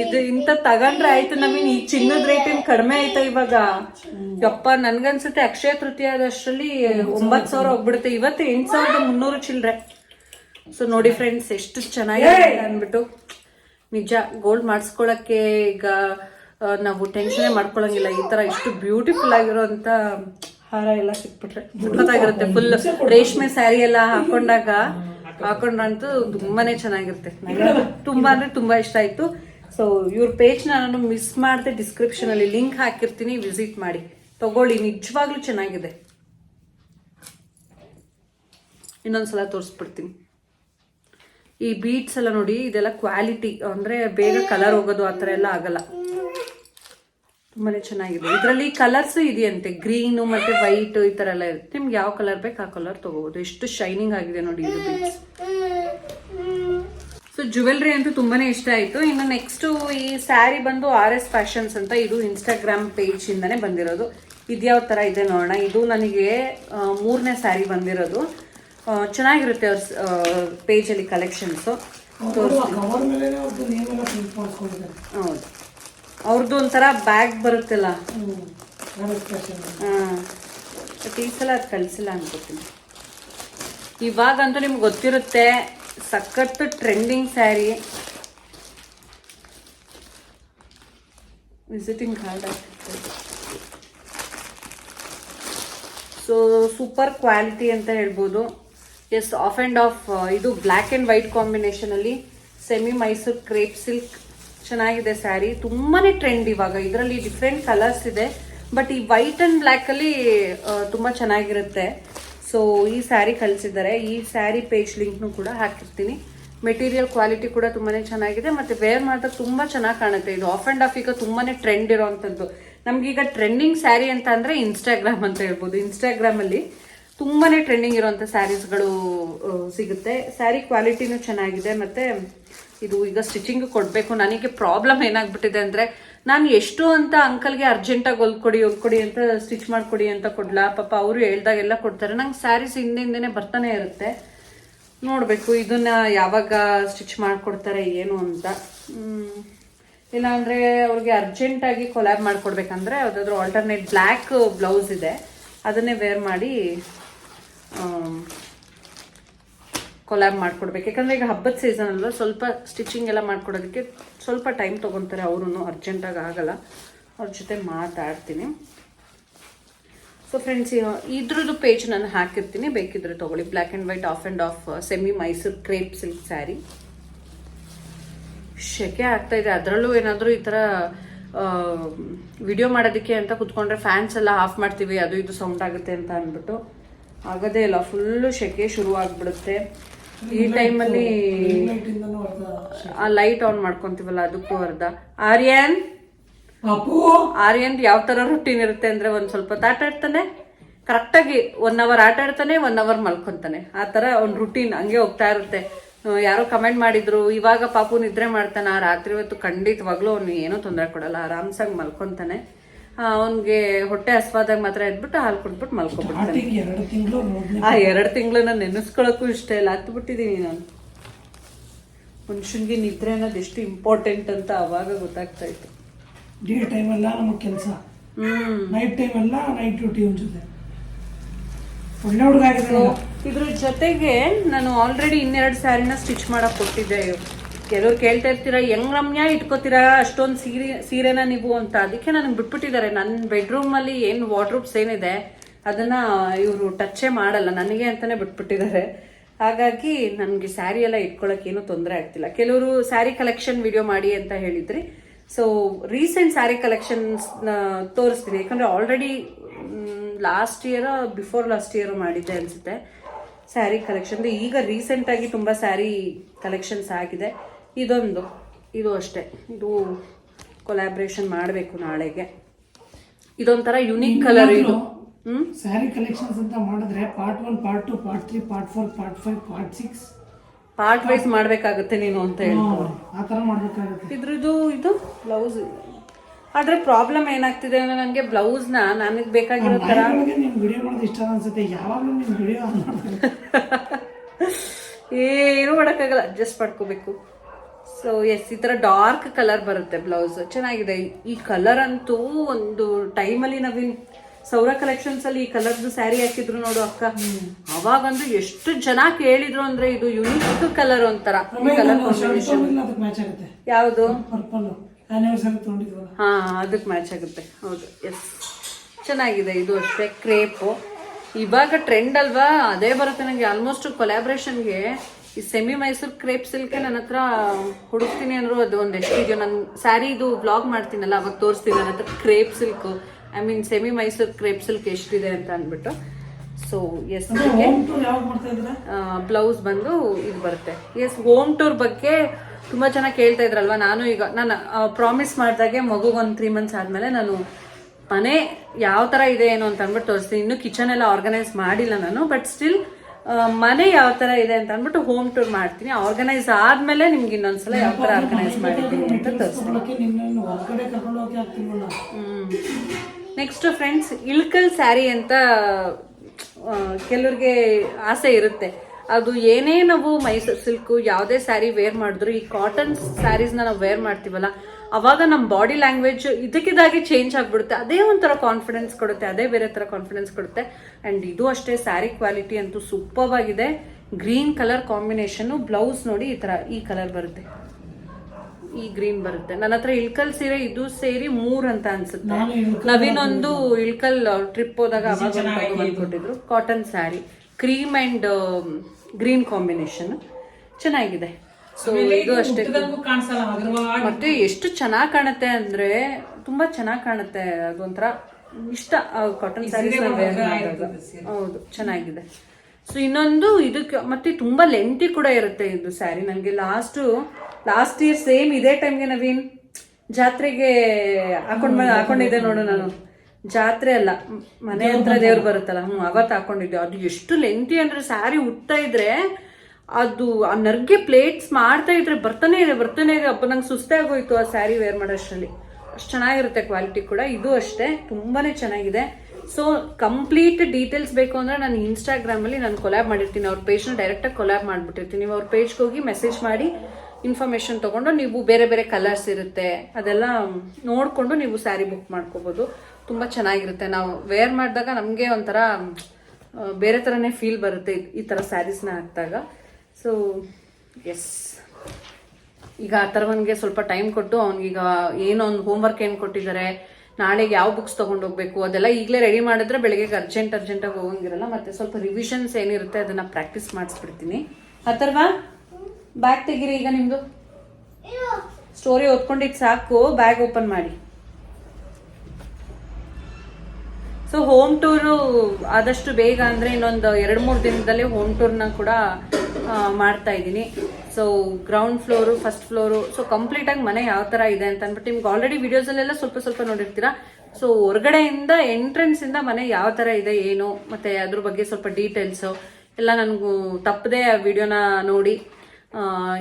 ಇದು ಇಂತ ತಗೊಂಡ್ರೆ ಆಯ್ತು ನಮೀನ್ ಈ ಚಿನ್ನದ ರೇಟ್ ಏನ್ ಕಡಿಮೆ ಆಯ್ತಾ ಇವಾಗ? ಯಪ್ಪ ನನ್ಗನ್ಸುತ್ತೆ ಅಕ್ಷಯ ತೃತೀಯ ಆದಷ್ಟರಲ್ಲಿ ಒಂಬತ್ ಸಾವಿರ ಹೋಗ್ಬಿಡುತ್ತೆ. ಇವತ್ತು ಎಂಟ್ ಸಾವಿರದ ಮುನ್ನೂರು ಚಿಲ್ರೆ. ಸೊ ನೋಡಿ ಫ್ರೆಂಡ್ಸ್ ಎಷ್ಟು ಚೆನ್ನಾಗಿದೆ ಅಂದ್ಬಿಟ್ಟು. ನಿಜ ಗೋಲ್ಡ್ ಮಾಡಿಸ್ಕೊಳಕ್ಕೆ ಈಗ ಆ, ನಾವು ಟೆನ್ಷನ್ ಮಾಡ್ಕೊಳಂಗಿಲ್ಲ. ಈ ತರ ಇಷ್ಟು ಬ್ಯೂಟಿಫುಲ್ ಆಗಿರೋಂತ ಹಾರ ಎಲ್ಲ ಸಿಕ್ಬಿಟ್ರೆ. ಸಖತ್ತಾಗಿರುತ್ತೆ ಫುಲ್ ರೇಷ್ಮೆ ಸ್ಯಾರಿ ಎಲ್ಲ ಹಾಕೊಂಡಾಗ ಹಾಕೊಂಡ್ರಂತೂ ತುಂಬಾನೇ ಚೆನ್ನಾಗಿರುತ್ತೆ. ನಂಗೆ ತುಂಬಾ ಅಂದ್ರೆ ತುಂಬಾ ಇಷ್ಟ ಆಯ್ತು. ಸೊ ಇವ್ರ ಪೇಜ್ ನಾನು ಮಿಸ್ ಮಾಡಿದೆ ಡಿಸ್ಕ್ರಿಪ್ಷನ್ ಅಲ್ಲಿ. ಲಿಂಕ್ ಹಾಕಿರ್ತೀನಿ ವಿಸಿಟ್ ಮಾಡಿ. ತಗೊಳ್ಳಿ. ನಿಜವಾಗ್ಲೂ ಚೆನ್ನಾಗಿದೆ. ಇನ್ನೊಂದ್ಸಲ ತೋರಿಸ್ಬಿಡ್ತೀನಿ. ಈ ಬೀಟ್ಸ್ ಎಲ್ಲ ನೋಡಿ ಇದೆಲ್ಲ ಕ್ವಾಲಿಟಿ ಅಂದ್ರೆ ಬೇಗ ಕಲರ್ ಹೋಗೋದು ಆ ಥರ ಎಲ್ಲ ಆಗಲ್ಲ. ತುಂಬಾನೇ ಚೆನ್ನಾಗಿದೆ. ಇದರಲ್ಲಿ ಕಲರ್ಸ್ ಇದೆಯಂತೆ ಗ್ರೀನು ಮತ್ತೆ ವೈಟ್ ಈ ತರ ಎಲ್ಲ ಇರುತ್ತೆ. ನಿಮ್ಗೆ ಯಾವ ಕಲರ್ ಬೇಕು ಆ ಕಲರ್ ತಗೋಬಹುದು ಎಷ್ಟು ಶೈನಿಂಗ್ ಆಗಿದೆ ನೋಡಿ ಇದು ಸೊ ಜುವೆಲ್ರಿ ಅಂತೂ ತುಂಬಾನೇ ಇಷ್ಟ ಆಯ್ತು. ಇನ್ನು ನೆಕ್ಸ್ಟ್ ಈ ಸ್ಯಾರಿ ಬಂದು ಆರ್ ಎಸ್ ಫ್ಯಾಷನ್ಸ್ ಅಂತ ಇದು ಇನ್ಸ್ಟಾಗ್ರಾಮ್ ಪೇಜ್ ಇಂದಾನೆ ಬಂದಿರೋದು. ಇದ್ಯಾವ ತರ ಇದೆ ನೋಡೋಣ. ಇದು ನನಗೆ ಮೂರನೇ ಸ್ಯಾರಿ ಬಂದಿರೋದು. ಚೆನ್ನಾಗಿರುತ್ತೆ ಅವ್ರ ಪೇಜಲ್ಲಿ ಕಲೆಕ್ಷನ್ಸು ಹೌದು. ಅವ್ರದ್ದು ಒಂಥರ ಬ್ಯಾಗ್ ಬರುತ್ತಲ್ಲ ಹಾಂ. ಬಟ್ ಈ ಸಲ ಅದು ಕಳಿಸಿಲ್ಲ ಅನ್ಕೋತೀನಿ. ಇವಾಗಂತೂ ನಿಮ್ಗೆ ಗೊತ್ತಿರುತ್ತೆ ಸಖತ್ತು trending sari visiting card so super quality ಅಂತ ಹೇಳ್ಬೋದು. ಎಸ್ ಆಫ್ ಆ್ಯಂಡ್ ಆಫ್ ಇದು ಬ್ಲ್ಯಾಕ್ ಆ್ಯಂಡ್ ವೈಟ್ ಕಾಂಬಿನೇಷನಲ್ಲಿ ಸೆಮಿ ಮೈಸೂರ್ ಕ್ರೇಪ್ ಸಿಲ್ಕ್ ಚೆನ್ನಾಗಿದೆ ಸ್ಯಾರಿ, ತುಂಬಾನೇ ಟ್ರೆಂಡ್ ಇವಾಗ. ಇದರಲ್ಲಿ ಡಿಫ್ರೆಂಟ್ ಕಲರ್ಸ್ ಇದೆ ಬಟ್ ಈ ವೈಟ್ ಅಂಡ್ ಬ್ಲ್ಯಾಕ್ ಅಲ್ಲಿ ತುಂಬಾ ಚೆನ್ನಾಗಿರುತ್ತೆ. ಸೊ ಈ ಸ್ಯಾರಿ ಕಳಿಸಿದ್ದಾರೆ. ಈ ಸ್ಯಾರಿ ಪೇಜ್ ಲಿಂಕ್ನು ಕೂಡ ಹಾಕಿರ್ತೀನಿ. ಮೆಟೀರಿಯಲ್ ಕ್ವಾಲಿಟಿ ಕೂಡ ತುಂಬಾನೇ ಚೆನ್ನಾಗಿದೆ, ಮತ್ತೆ ವೇರ್ ಮಾಡಿದಾಗ ತುಂಬಾ ಚೆನ್ನಾಗಿ ಕಾಣುತ್ತೆ. ಇದು ಆಫ್ ಅಂಡ್ ಆಫ್ ಈಗ ತುಂಬಾನೇ ಟ್ರೆಂಡ್ ಇರೋವಂಥದ್ದು ನಮ್ಗೀಗ ಟ್ರೆಂಡಿಂಗ್ ಸ್ಯಾರಿ ಅಂತ ಅಂದ್ರೆ ಇನ್ಸ್ಟಾಗ್ರಾಮ್ ಅಂತ ಹೇಳ್ಬೋದು. ಇನ್ಸ್ಟಾಗ್ರಾಮ್ ಅಲ್ಲಿ ತುಂಬಾನೇ ಟ್ರೆಂಡಿಂಗ್ ಇರುವಂತ ಸ್ಯಾರೀಸ್ಗಳು ಸಿಗುತ್ತೆ. ಸ್ಯಾರಿ ಕ್ವಾಲಿಟಿನೂ ಚೆನ್ನಾಗಿದೆ, ಮತ್ತೆ ಇದು ಈಗ ಸ್ಟಿಚಿಂಗ್ ಕೊಡಬೇಕು. ನನಗೆ ಪ್ರಾಬ್ಲಮ್ ಏನಾಗ್ಬಿಟ್ಟಿದೆ ಅಂದರೆ ನಾನು ಎಷ್ಟು ಅಂತ ಅಂಕಲ್ಗೆ ಅರ್ಜೆಂಟಾಗಿ ಹೊಲ್ಕೊಡಿ ಹೊಲ್ಕೊಡಿ ಅಂತ ಸ್ಟಿಚ್ ಮಾಡಿಕೊಡಿ ಅಂತ ಕೊಡಲ? ಪಾಪ ಅವರು ಹೇಳ್ದಾಗೆಲ್ಲ ಕೊಡ್ತಾರೆ. ನಂಗೆ ಸ್ಯಾರೀಸ್ ಹಿಂದೆ ಹಿಂದೆ ಬರ್ತಾನೆ ಇರುತ್ತೆ. ನೋಡಬೇಕು, ಇದನ್ನ ಯಾವಾಗ ಸ್ಟಿಚ್ ಮಾಡಿಕೊಡ್ತಾರೆ, ಏನು ಅಂತ. ಇಲ್ಲಾಂದರೆ ಅವ್ರಿಗೆ ಅರ್ಜೆಂಟಾಗಿ ಕೊಲ್ಯಾಬ್ ಮಾಡಿಕೊಡ್ಬೇಕಂದ್ರೆ ಯಾವುದಾದ್ರೂ ಆಲ್ಟರ್ನೇಟ್ ಬ್ಲ್ಯಾಕ್ ಬ್ಲೌಸ್ ಇದೆ. ಅದನ್ನೇ ವೇರ್ ಮಾಡಿ ಕೊಲ್ಯಾಬ್ ಮಾಡ್ಕೊಡ್ಬೇಕು. ಯಾಕಂದ್ರೆ ಈಗ ಹಬ್ಬದ ಸೀಸನ್ ಅಲ್ವಾ, ಸ್ವಲ್ಪ ಸ್ಟಿಚಿಂಗ್ ಎಲ್ಲ ಮಾಡ್ಕೊಡೋದಕ್ಕೆ ಸ್ವಲ್ಪ ಟೈಮ್ ತೊಗೊತಾರೆ ಅವರು ಅರ್ಜೆಂಟಾಗಿ ಆಗಲ್ಲ. ಅವ್ರ ಜೊತೆ ಮಾತಾಡ್ತೀನಿ. ಸೊ ಫ್ರೆಂಡ್ಸ್ ಇದ್ರದ್ದು ಪೇಜ್ ನಾನು ಹಾಕಿರ್ತೀನಿ. ಬೇಕಿದ್ರೆ ತಗೊಳ್ಳಿ. Black and white half and half semi Mysore crepe silk sari ಶೆಕೆ ಆಗ್ತಾ ಇದೆ. ಅದರಲ್ಲೂ ಏನಾದರೂ ಈ ಥರ ವಿಡಿಯೋ ಮಾಡೋದಕ್ಕೆ ಅಂತ ಕುತ್ಕೊಂಡ್ರೆ ಫ್ಯಾನ್ಸ್ ಎಲ್ಲ ಆಫ್ ಮಾಡ್ತೀವಿ. ಅದು ಇದು ಸೌಂಡ್ ಆಗುತ್ತೆ ಅಂತ ಅಂದ್ಬಿಟ್ಟು. ಆಗೋದೇ ಇಲ್ಲ. ಫುಲ್ಲು ಶೆಕೆ ಶುರು ಆಗ್ಬಿಡುತ್ತೆ ಈ ಟೈಮಲ್ಲಿ ಆ ಲೈಟ್ ಆನ್ ಮಾಡ್ಕೊಂತೀವಲ್ಲ ಅದಕ್ಕೂ ಅರ್ಧ. ಆರ್ಯನ್? ಆರ್ಯನ್ ಯಾವ ತರ ರುಟೀನ್ ಇರುತ್ತೆ ಅಂದ್ರೆ ಒಂದ್ ಸ್ವಲ್ಪ ಆಟ ಆಡ್ತಾನೆ. ಕರೆಕ್ಟಾಗಿ ಒನ್ ಅವರ್ ಆಟ ಆಡ್ತಾನೆ ಒನ್ ಅವರ್ ಮಲ್ಕೊಂತಾನೆ. ಆ ತರ ಒಂದ್ ರುಟೀನ್ ಹಂಗೆ ಹೋಗ್ತಾ ಇರುತ್ತೆ. ಯಾರೋ ಕಮೆಂಟ್ ಮಾಡಿದ್ರು ಇವಾಗ ಪಾಪು ನಿದ್ರೆ ಮಾಡ್ತಾನ ರಾತ್ರಿ ಹೊತ್ತು ಖಂಡಿತವಾಗ್ಲೂ ಅವ್ನು ಏನೂ ತೊಂದರೆ ಕೊಡಲ್ಲ ಆರಾಮ್ಸಾಗಿ ಮಲ್ಕೊಂತಾನೆ. ಅವನ್ಗೆ ಹೊಟ್ಟೆ ಹಸ್ವಾದಾಗ ಮಾತ್ರ ಎದ್ಬಿಟ್ಟು ಹಾಲು ಕುಡ್ಬಿಟ್ಟು ಮಲ್ಕೊಬಿಡ್ತೀನಿ. ಎರಡು ತಿಂಗಳು ಆ ಎರಡು ತಿಂಗಳನ್ನ ನೆನೆಸ್ಕೊಳಕ್ಕೂ ಇಷ್ಟ ಇಲ್ಲ. ಹತ್ಬಿಟ್ಟಿದ್ದೀನಿ ಬಿಟ್ಟಿದೀನಿ ನಾನು. ಮನುಷ್ಯನ್ಗೆ ನಿದ್ರೆ ಅನ್ನೋದು ಎಷ್ಟು ಇಂಪಾರ್ಟೆಂಟ್ ಅಂತ ಅವಾಗ ಗೊತ್ತಾಗ್ತಾ ಇತ್ತು. ಡೇ ಟೈಮೆಲ್ಲ ನಮಗೆ ಕೆಲಸ. ನೈಟ್ ನೈಟ್ ಎಲ್ಲ ನೈಟ್ ಡ್ಯೂಟಿ ಒಂದು ಜೊತೆ. ಒಳ್ಳೆ ಹುಡುಗ. ಇದ್ರ ಜೊತೆಗೆ ನಾನು ಆಲ್ರೆಡಿ ಇನ್ನೆರಡು ಸ್ಯಾರಿನ ಸ್ಟಿಚ್ ಮಾಡಕ್ ಕೊಟ್ಟಿದ್ದೆ. ಕೆಲವ್ರು ಕೇಳ್ತಾ ಇರ್ತೀರಾ, ಹೆಂಗ್ ರಮ್ಯ ಇಟ್ಕೋತೀರಾ, ಅಷ್ಟೊಂದು ಸೀರೆ, ಸೀರೆನ ನೀವು ಅಂತ? ಅದಕ್ಕೆ ನನಗೆ ಬಿಟ್ಬಿಟ್ಟಿದ್ದಾರೆ ನನ್ನ ಬೆಡ್ರೂಮ್ ಅಲ್ಲಿ ಏನು ವಾರ್ಡ್ರೂಬ್ಸ್ ಏನಿದೆ, ಅದನ್ನ ಇವರು ಟಚ್ಚೇ ಮಾಡಲ್ಲ, ನನಗೆ ಅಂತಾನೆ ಬಿಟ್ಬಿಟ್ಟಿದ್ದಾರೆ ಹಾಗಾಗಿ ನನಗೆ ಸ್ಯಾರಿ ಎಲ್ಲ ಇಟ್ಕೊಳಕ್ ಏನು ತೊಂದರೆ ಆಗ್ತಿಲ್ಲ. ಕೆಲವರು ಸ್ಯಾರಿ ಕಲೆಕ್ಷನ್ ವಿಡಿಯೋ ಮಾಡಿ ಅಂತ ಹೇಳಿದ್ರಿ. ಸೊ, ರೀಸೆಂಟ್ ಸ್ಯಾರಿ ಕಲೆಕ್ಷನ್ಸ್ ತೋರಿಸ್ತೀನಿ. ಯಾಕಂದ್ರೆ already last year, before last year ಮಾಡಿದ್ದೆ ಅನ್ಸುತ್ತೆ ಸ್ಯಾರಿ ಕಲೆಕ್ಷನ್ ಈಗ ರೀಸೆಂಟ್ ಆಗಿ ತುಂಬಾ ಸ್ಯಾರಿ ಕಲೆಕ್ಷನ್ಸ್ ಆಗಿದೆ. ಇದೊಂದು ಇದು ಅಷ್ಟೇ. ಇದು ಕೊಲಾಬ್ರೇಷನ್ ಮಾಡಬೇಕು ನಾಳೆಗೆ. ಇದೊಂಥರ ಯುನಿಕ್ ಕಲರ್ ಇದು. ಸ್ಯಾರಿ ಕಲೆಕ್ಷನ್ಸ್ ಅಂತ ಮಾಡಿದ್ರೆ part one part two part three part four part five part six part wise ಮಾಡಬೇಕಾಗುತ್ತೆ ನೀನು ಅಂತ ಹೇಳ್ತಾರೆ ಆ ಥರ ಮಾಡಬೇಕಾಗುತ್ತೆ. ಇದ್ರದ್ದು ಇದು ಬ್ಲೌಸ್ ಆದರೆ ಪ್ರಾಬ್ಲಮ್ ಏನಾಗ್ತಿದೆ ಅಂದ್ರೆ ನನಗೆ ಬ್ಲೌಸ್ನ ನನಗೆ ಬೇಕಾಗಿರೋ ಥರ ನಿಮ್ಮ ವಿಡಿಯೋ ಮಾಡೋದು ಇಷ್ಟ ಅನ್ಸುತ್ತೆ. ಯಾವಾಗಲೂ ನಿಮ್ಮ ವಿಡಿಯೋ ಏನು ಮಾಡೋಕ್ಕಾಗಲ್ಲ. ಅಡ್ಜಸ್ಟ್ ಮಾಡ್ಕೋಬೇಕು. ಸೊ ಎಸ್ ಈ ಥರ ಡಾರ್ಕ್ ಕಲರ್ ಬರುತ್ತೆ ಬ್ಲೌಸ್ ಚೆನ್ನಾಗಿದೆ. ಈ ಕಲರ್ ಅಂತೂ ಒಂದು ಟೈಮಲ್ಲಿ ನಾವಿನ್ ಸೌರ ಕಲೆಕ್ಷನ್ಸ್ ಅಲ್ಲಿ ಈ ಕಲರ್ದು ಸ್ಯಾರಿ ಹಾಕಿದ್ರು ನೋಡು ಅಕ್ಕ. ಅವಾಗಂದ್ರೆ ಎಷ್ಟು ಜನ ಕೇಳಿದ್ರು ಅಂದ್ರೆ ಇದು ಯುನಿಕ್ ಕಲರ್ ಒಂಥರ. ಯಾವುದು? ಹಾ ಅದಕ್ಕೆ ಮ್ಯಾಚ್ ಆಗುತ್ತೆ. ಹೌದು ಎಸ್ ಚೆನ್ನಾಗಿದೆ ಇದು ಅಷ್ಟೇ ಕ್ರೇಪು ಇವಾಗ ಟ್ರೆಂಡ್ ಅಲ್ವಾ? ಅದೇ ಬರುತ್ತೆ ನನಗೆ ಆಲ್ಮೋಸ್ಟ್ ಕೊಲ್ಯಾಬ್ರೇಷನ್ಗೆ ಈ ಸೆಮಿ ಮೈಸೂರು ಕ್ರೇಪ್ ಸಿಲ್ಕೆ ನನ್ನ ಹತ್ರ ಹುಡುಕ್ತೀನಿ ಅಂದ್ರು ಅದು ಒಂದು ಎಷ್ಟಿದೆಯೋ ನಾನು ಸ್ಯಾರಿ ಇದು ಬ್ಲಾಗ್ ಮಾಡ್ತೀನಲ್ಲ ಅವಾಗ ತೋರಿಸ್ತೀನಿ ನನ್ನ ಹತ್ರ crepe silk. I mean semi Mysore crepe silk ಎಷ್ಟಿದೆ ಅಂತ ಅಂದ್ಬಿಟ್ಟು. ಸೊ ಎಸ್ ಬ್ಲೌಸ್ ಬಂದು ಇದು ಬರುತ್ತೆ. ಎಸ್ ಹೋಮ್ ಟೂರ್ ಬಗ್ಗೆ ತುಂಬಾ ಚೆನ್ನಾಗಿ ಕೇಳ್ತಾ ಇದ್ರಲ್ವಾ? ನಾನು ಈಗ ನಾನು ಪ್ರಾಮಿಸ್ ಮಾಡಿದಾಗೆ ಮಗುಗೊಂದು ತ್ರೀ ಮಂತ್ಸ್ ಆದಮೇಲೆ ನಾನು ಮನೆ ಯಾವ ಥರ ಇದೆ ಏನು ಅಂತ ಅಂದ್ಬಿಟ್ಟು ತೋರಿಸ್ತೀನಿ. ಇನ್ನು ಕಿಚನ್ ಎಲ್ಲ ಆರ್ಗನೈಸ್ ಮಾಡಿಲ್ಲ ನಾನು ಬಟ್ ಸ್ಟಿಲ್ ಮನೆ ಯಾವ ತರ ಇದೆ ಅಂತ ಅಂದ್ಬಿಟ್ಟು ಹೋಮ್ ಟೂರ್ ಮಾಡ್ತೀನಿ. ಆರ್ಗನೈಸ್ ಆದ್ಮೇಲೆ ನಿಮ್ಗೆ ಇನ್ನೊಂದ್ಸಲ ಯಾವ ತರ ಆರ್ಗನೈಸ್ ಮಾಡಿದ್ದೀನಿ ಅಂತ ತೋರಿಸ್ತೀನಿ. ನೆಕ್ಸ್ಟ್ ಫ್ರೆಂಡ್ಸ್ ಇಳ್ಕಲ್ ಸ್ಯಾರಿ ಅಂತ ಕೆಲವ್ರಿಗೆ ಆಸೆ ಇರುತ್ತೆ. ಅದು ಏನೇ ನಾವು ಮೈಸೂರು ಸಿಲ್ಕು ಯಾವುದೇ ಸ್ಯಾರಿ ವೇರ್ ಮಾಡಿದ್ರು ಈ ಕಾಟನ್ ಸ್ಯಾರೀಸ್ನ ನಾವು ವೇರ್ ಮಾಡ್ತೀವಲ್ಲ ಅವಾಗ ನಮ್ಮ ಬಾಡಿ ಲ್ಯಾಂಗ್ವೇಜ್ ಇದಕ್ಕಿದಾಗಿ ಚೇಂಜ್ ಆಗಿಬಿಡುತ್ತೆ. ಅದೇ ಒಂಥರ ಕಾನ್ಫಿಡೆನ್ಸ್ ಕೊಡುತ್ತೆ ಅದೇ ಬೇರೆ ಥರ ಕಾನ್ಫಿಡೆನ್ಸ್ ಕೊಡುತ್ತೆ. ಆ್ಯಂಡ್ ಇದು ಅಷ್ಟೇ ಸ್ಯಾರಿ ಕ್ವಾಲಿಟಿ ಅಂತೂ ಸೂಪರ್ ಆಗಿದೆ. ಗ್ರೀನ್ ಕಲರ್ ಕಾಂಬಿನೇಷನ್ನು ಬ್ಲೌಸ್ ನೋಡಿ ಈ ಥರ ಈ ಕಲರ್ ಬರುತ್ತೆ. ಈ ಗ್ರೀನ್ ಬರುತ್ತೆ. ನನ್ನ ಹತ್ರ ಇಳ್ಕಲ್ ಸೀರೆ ಇದು ಸೇರಿ ಮೂರ್ ಅಂತ ಅನ್ಸುತ್ತೆ. ನವೀನೊಂದು ಇಳ್ಕಲ್ ನವೀನ್ ಒಂದು ಇಳ್ಕಲ್. ಟ್ರಿಪ್ ಹೋದಾಗ ಕೊಟ್ಟಿದ್ರು. Cotton sari cream and green combination ಚೆನ್ನಾಗಿದೆ. ಸೊ ಇದು ಅಷ್ಟೇ ಮತ್ತೆ ಎಷ್ಟು ಚೆನ್ನಾಗಿ ಕಾಣುತ್ತೆ ಅಂದ್ರೆ ತುಂಬಾ ಚೆನ್ನಾಗಿ ಕಾಣುತ್ತೆ ಅದೊಂಥರ ಇಷ್ಟ. ಕಾಟನ್ ಸ್ಯಾರೀಸ್ ಹೌದು ಚೆನ್ನಾಗಿದೆ. ಸೊ ಇನ್ನೊಂದು ಇದಕ್ಕೆ ಮತ್ತೆ ತುಂಬಾ ಲೆಂತಿ ಕೂಡ ಇರುತ್ತೆ ಇದು ಸ್ಯಾರಿ ನನಗೆ ಲಾಸ್ಟ್ ಲಾಸ್ಟ್ ಇಯರ್ ಸೇಮ್ ಇದೇ ಟೈಮ್ಗೆ ನವೀನ್ ಜಾತ್ರೆಗೆ ಹಾಕೊಂಡ್ ಹಾಕೊಂಡಿದ್ದೆ ನೋಡು ನಾನು. ಜಾತ್ರೆ ಅಲ್ಲ ಮನೆ ಹತ್ರ ದೇವ್ರು ಬರುತ್ತಲ್ಲ ಹ್ಞೂ ಅವತ್ತು ಹಾಕೊಂಡಿದ್ದೆ. ಅದು ಎಷ್ಟು ಲೆಂತಿ ಅಂದ್ರೆ ಸ್ಯಾರಿ ಉಟ್ತಾ ಇದ್ರೆ ಅದು ಆ ನರ್ಗೆ ಪ್ಲೇಟ್ಸ್ ಮಾಡ್ತಾ ಇದ್ರೆ ಬರ್ತಾನೆ ಇದೆ ಬರ್ತಾನೆ ಇದೆ. ಅಪ್ಪ, ನಂಗೆ ಸುಸ್ತೇ ಆಗೋಯ್ತು ಆ ಸ್ಯಾರಿ ವೇರ್ ಮಾಡೋಷ್ಟರಲ್ಲಿ. ಅಷ್ಟು ಚೆನ್ನಾಗಿರುತ್ತೆ ಕ್ವಾಲಿಟಿ ಕೂಡ. ಇದು ಅಷ್ಟೇ ತುಂಬಾ ಚೆನ್ನಾಗಿದೆ. ಸೊ ಕಂಪ್ಲೀಟ್ ಡೀಟೇಲ್ಸ್ ಬೇಕು ಅಂದ್ರೆ ನಾನು ಇನ್ಸ್ಟಾಗ್ರಾಮಲ್ಲಿ ನಾನು ಕೊಲ್ಯಾಬ್ ಮಾಡಿರ್ತೀನಿ. ಅವ್ರ ಪೇಜ್ನ ಡೈರೆಕ್ಟಾಗಿ ಕೊಲ್ಯಾಬ್ ಮಾಡಿಬಿಟ್ಟಿರ್ತೀನಿ. ನೀವು ಅವ್ರ ಪೇಜ್ಗೆ ಹೋಗಿ ಮೆಸೇಜ್ ಮಾಡಿ ಇನ್ಫಾರ್ಮೇಶನ್ ತೊಗೊಂಡು ನೀವು ಬೇರೆ ಬೇರೆ ಕಲರ್ಸ್ ಇರುತ್ತೆ. ಅದೆಲ್ಲ ನೋಡಿಕೊಂಡು ನೀವು ಸ್ಯಾರಿ ಬುಕ್ ಮಾಡ್ಕೋಬೋದು. ತುಂಬ ಚೆನ್ನಾಗಿರುತ್ತೆ. ನಾವು ವೇರ್ ಮಾಡಿದಾಗ ನಮಗೆ ಒಂಥರ ಬೇರೆ ಥರನೇ ಫೀಲ್ ಬರುತ್ತೆ ಈ- ಈ ಥರ ಸ್ಯಾರೀಸ್ನ ಹಾಕಿದಾಗ. ಸೊ ಎಸ್ ಈಗ ಅಥರ್ವನ್ಗೆ ಸ್ವಲ್ಪ ಟೈಮ್ ಕೊಟ್ಟು ಅವ್ನಿಗೀಗ ಏನೋ ಹೋಮ್ ಹೋಮ್ವರ್ಕ್ ಏನು ಕೊಟ್ಟಿದ್ದಾರೆ, ನಾಳೆಗೆ ಯಾವ ಬುಕ್ಸ್ ತೊಗೊಂಡು ಹೋಗ್ಬೇಕು ಅದೆಲ್ಲ ಈಗಲೇ ರೆಡಿ ಮಾಡಿದ್ರೆ ಬೆಳಗ್ಗೆ ಅರ್ಜೆಂಟ್ ಅರ್ಜೆಂಟಾಗಿ ಹೋಗಂಗಿರಲ್ಲ, ಮತ್ತೆ ಸ್ವಲ್ಪ ರಿವಿಷನ್ಸ್ ಏನಿರುತ್ತೆ ಅದನ್ನು ಪ್ರಾಕ್ಟೀಸ್ ಮಾಡಿಸ್ಬಿಡ್ತೀನಿ. ಅಥರ್ವ ಬ್ಯಾಗ್ ತೆಗೀರಿ ಈಗ ನಿಮ್ಮದು ಸ್ಟೋರಿ ಓದ್ಕೊಂಡಿದ್ದು ಸಾಕು ಬ್ಯಾಗ್ ಓಪನ್ ಮಾಡಿ. ಸೊ ಹೋಮ್ ಟೂರು ಆದಷ್ಟು ಬೇಗ ಅಂದರೆ ಇನ್ನೊಂದು ಎರಡು ಮೂರು ದಿನದಲ್ಲಿ ಹೋಮ್ ಟೂರ್ನ ಕೂಡ ಮಾಡ್ತಾ ಇದ್ದೀನಿ. So ground floor first floor so ಕಂಪ್ಲೀಟಾಗಿ ಮನೆ ಯಾವ ಥರ ಇದೆ ಅಂತ ಅಂದ್ಬಿಟ್ಟು ನಿಮ್ಗೆ ಆಲ್ರೆಡಿ ವಿಡಿಯೋಸಲ್ಲೆಲ್ಲ ಸ್ವಲ್ಪ ಸ್ವಲ್ಪ ನೋಡಿರ್ತೀರಾ? ಸೊ ಹೊರಗಡೆಯಿಂದ ಎಂಟ್ರೆನ್ಸಿಂದ ಮನೆ ಯಾವ ಥರ ಇದೆ, ಏನು, ಮತ್ತು ಅದ್ರ ಬಗ್ಗೆ ಸ್ವಲ್ಪ ಡೀಟೇಲ್ಸು ಎಲ್ಲ ನನಗೂ ತಪ್ಪದೆ ಆ ವಿಡಿಯೋನ ನೋಡಿ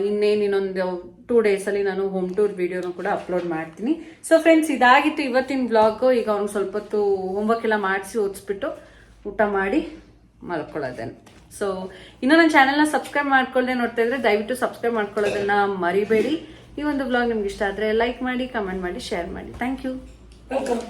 ಇನ್ನೇನು ಇನ್ನೊಂದು ಟೂ ಡೇಸಲ್ಲಿ ನಾನು ಹೋಮ್ ಟೂರ್ ವಿಡಿಯೋನ ಕೂಡ ಅಪ್ಲೋಡ್ ಮಾಡ್ತೀನಿ. ಸೊ ಫ್ರೆಂಡ್ಸ್ ಇದಾಗಿತ್ತು ಇವತ್ತಿನ ಬ್ಲಾಗು ಈಗ ಅವ್ನಿಗೆ ಸ್ವಲ್ಪ ಹೊತ್ತು ಹೋಮ್ವರ್ಕ್ ಎಲ್ಲ ಮಾಡಿಸಿ ಓದಿಸ್ಬಿಟ್ಟು ಊಟ ಮಾಡಿ ಮಲ್ಕೊಳ್ಳೋದೇನು. ಸೊ ಇನ್ನು ನನ್ನ ಚಾನಲ್ನ ಸಬ್ಸ್ಕ್ರೈಬ್ ಮಾಡ್ಕೊಳ್ಳದೆ ನೋಡ್ತಾ ಇದ್ರೆ ದಯವಿಟ್ಟು ಸಬ್ಸ್ಕ್ರೈಬ್ ಮಾಡ್ಕೊಳ್ಳೋದನ್ನ ಮರಿಬೇಡಿ. ಈ ಒಂದು ಬ್ಲಾಗ್ ನಿಮ್ಗೆ ಇಷ್ಟ ಆದರೆ ಲೈಕ್ ಮಾಡಿ ಕಮೆಂಟ್ ಮಾಡಿ ಶೇರ್ ಮಾಡಿ. Thank you welcome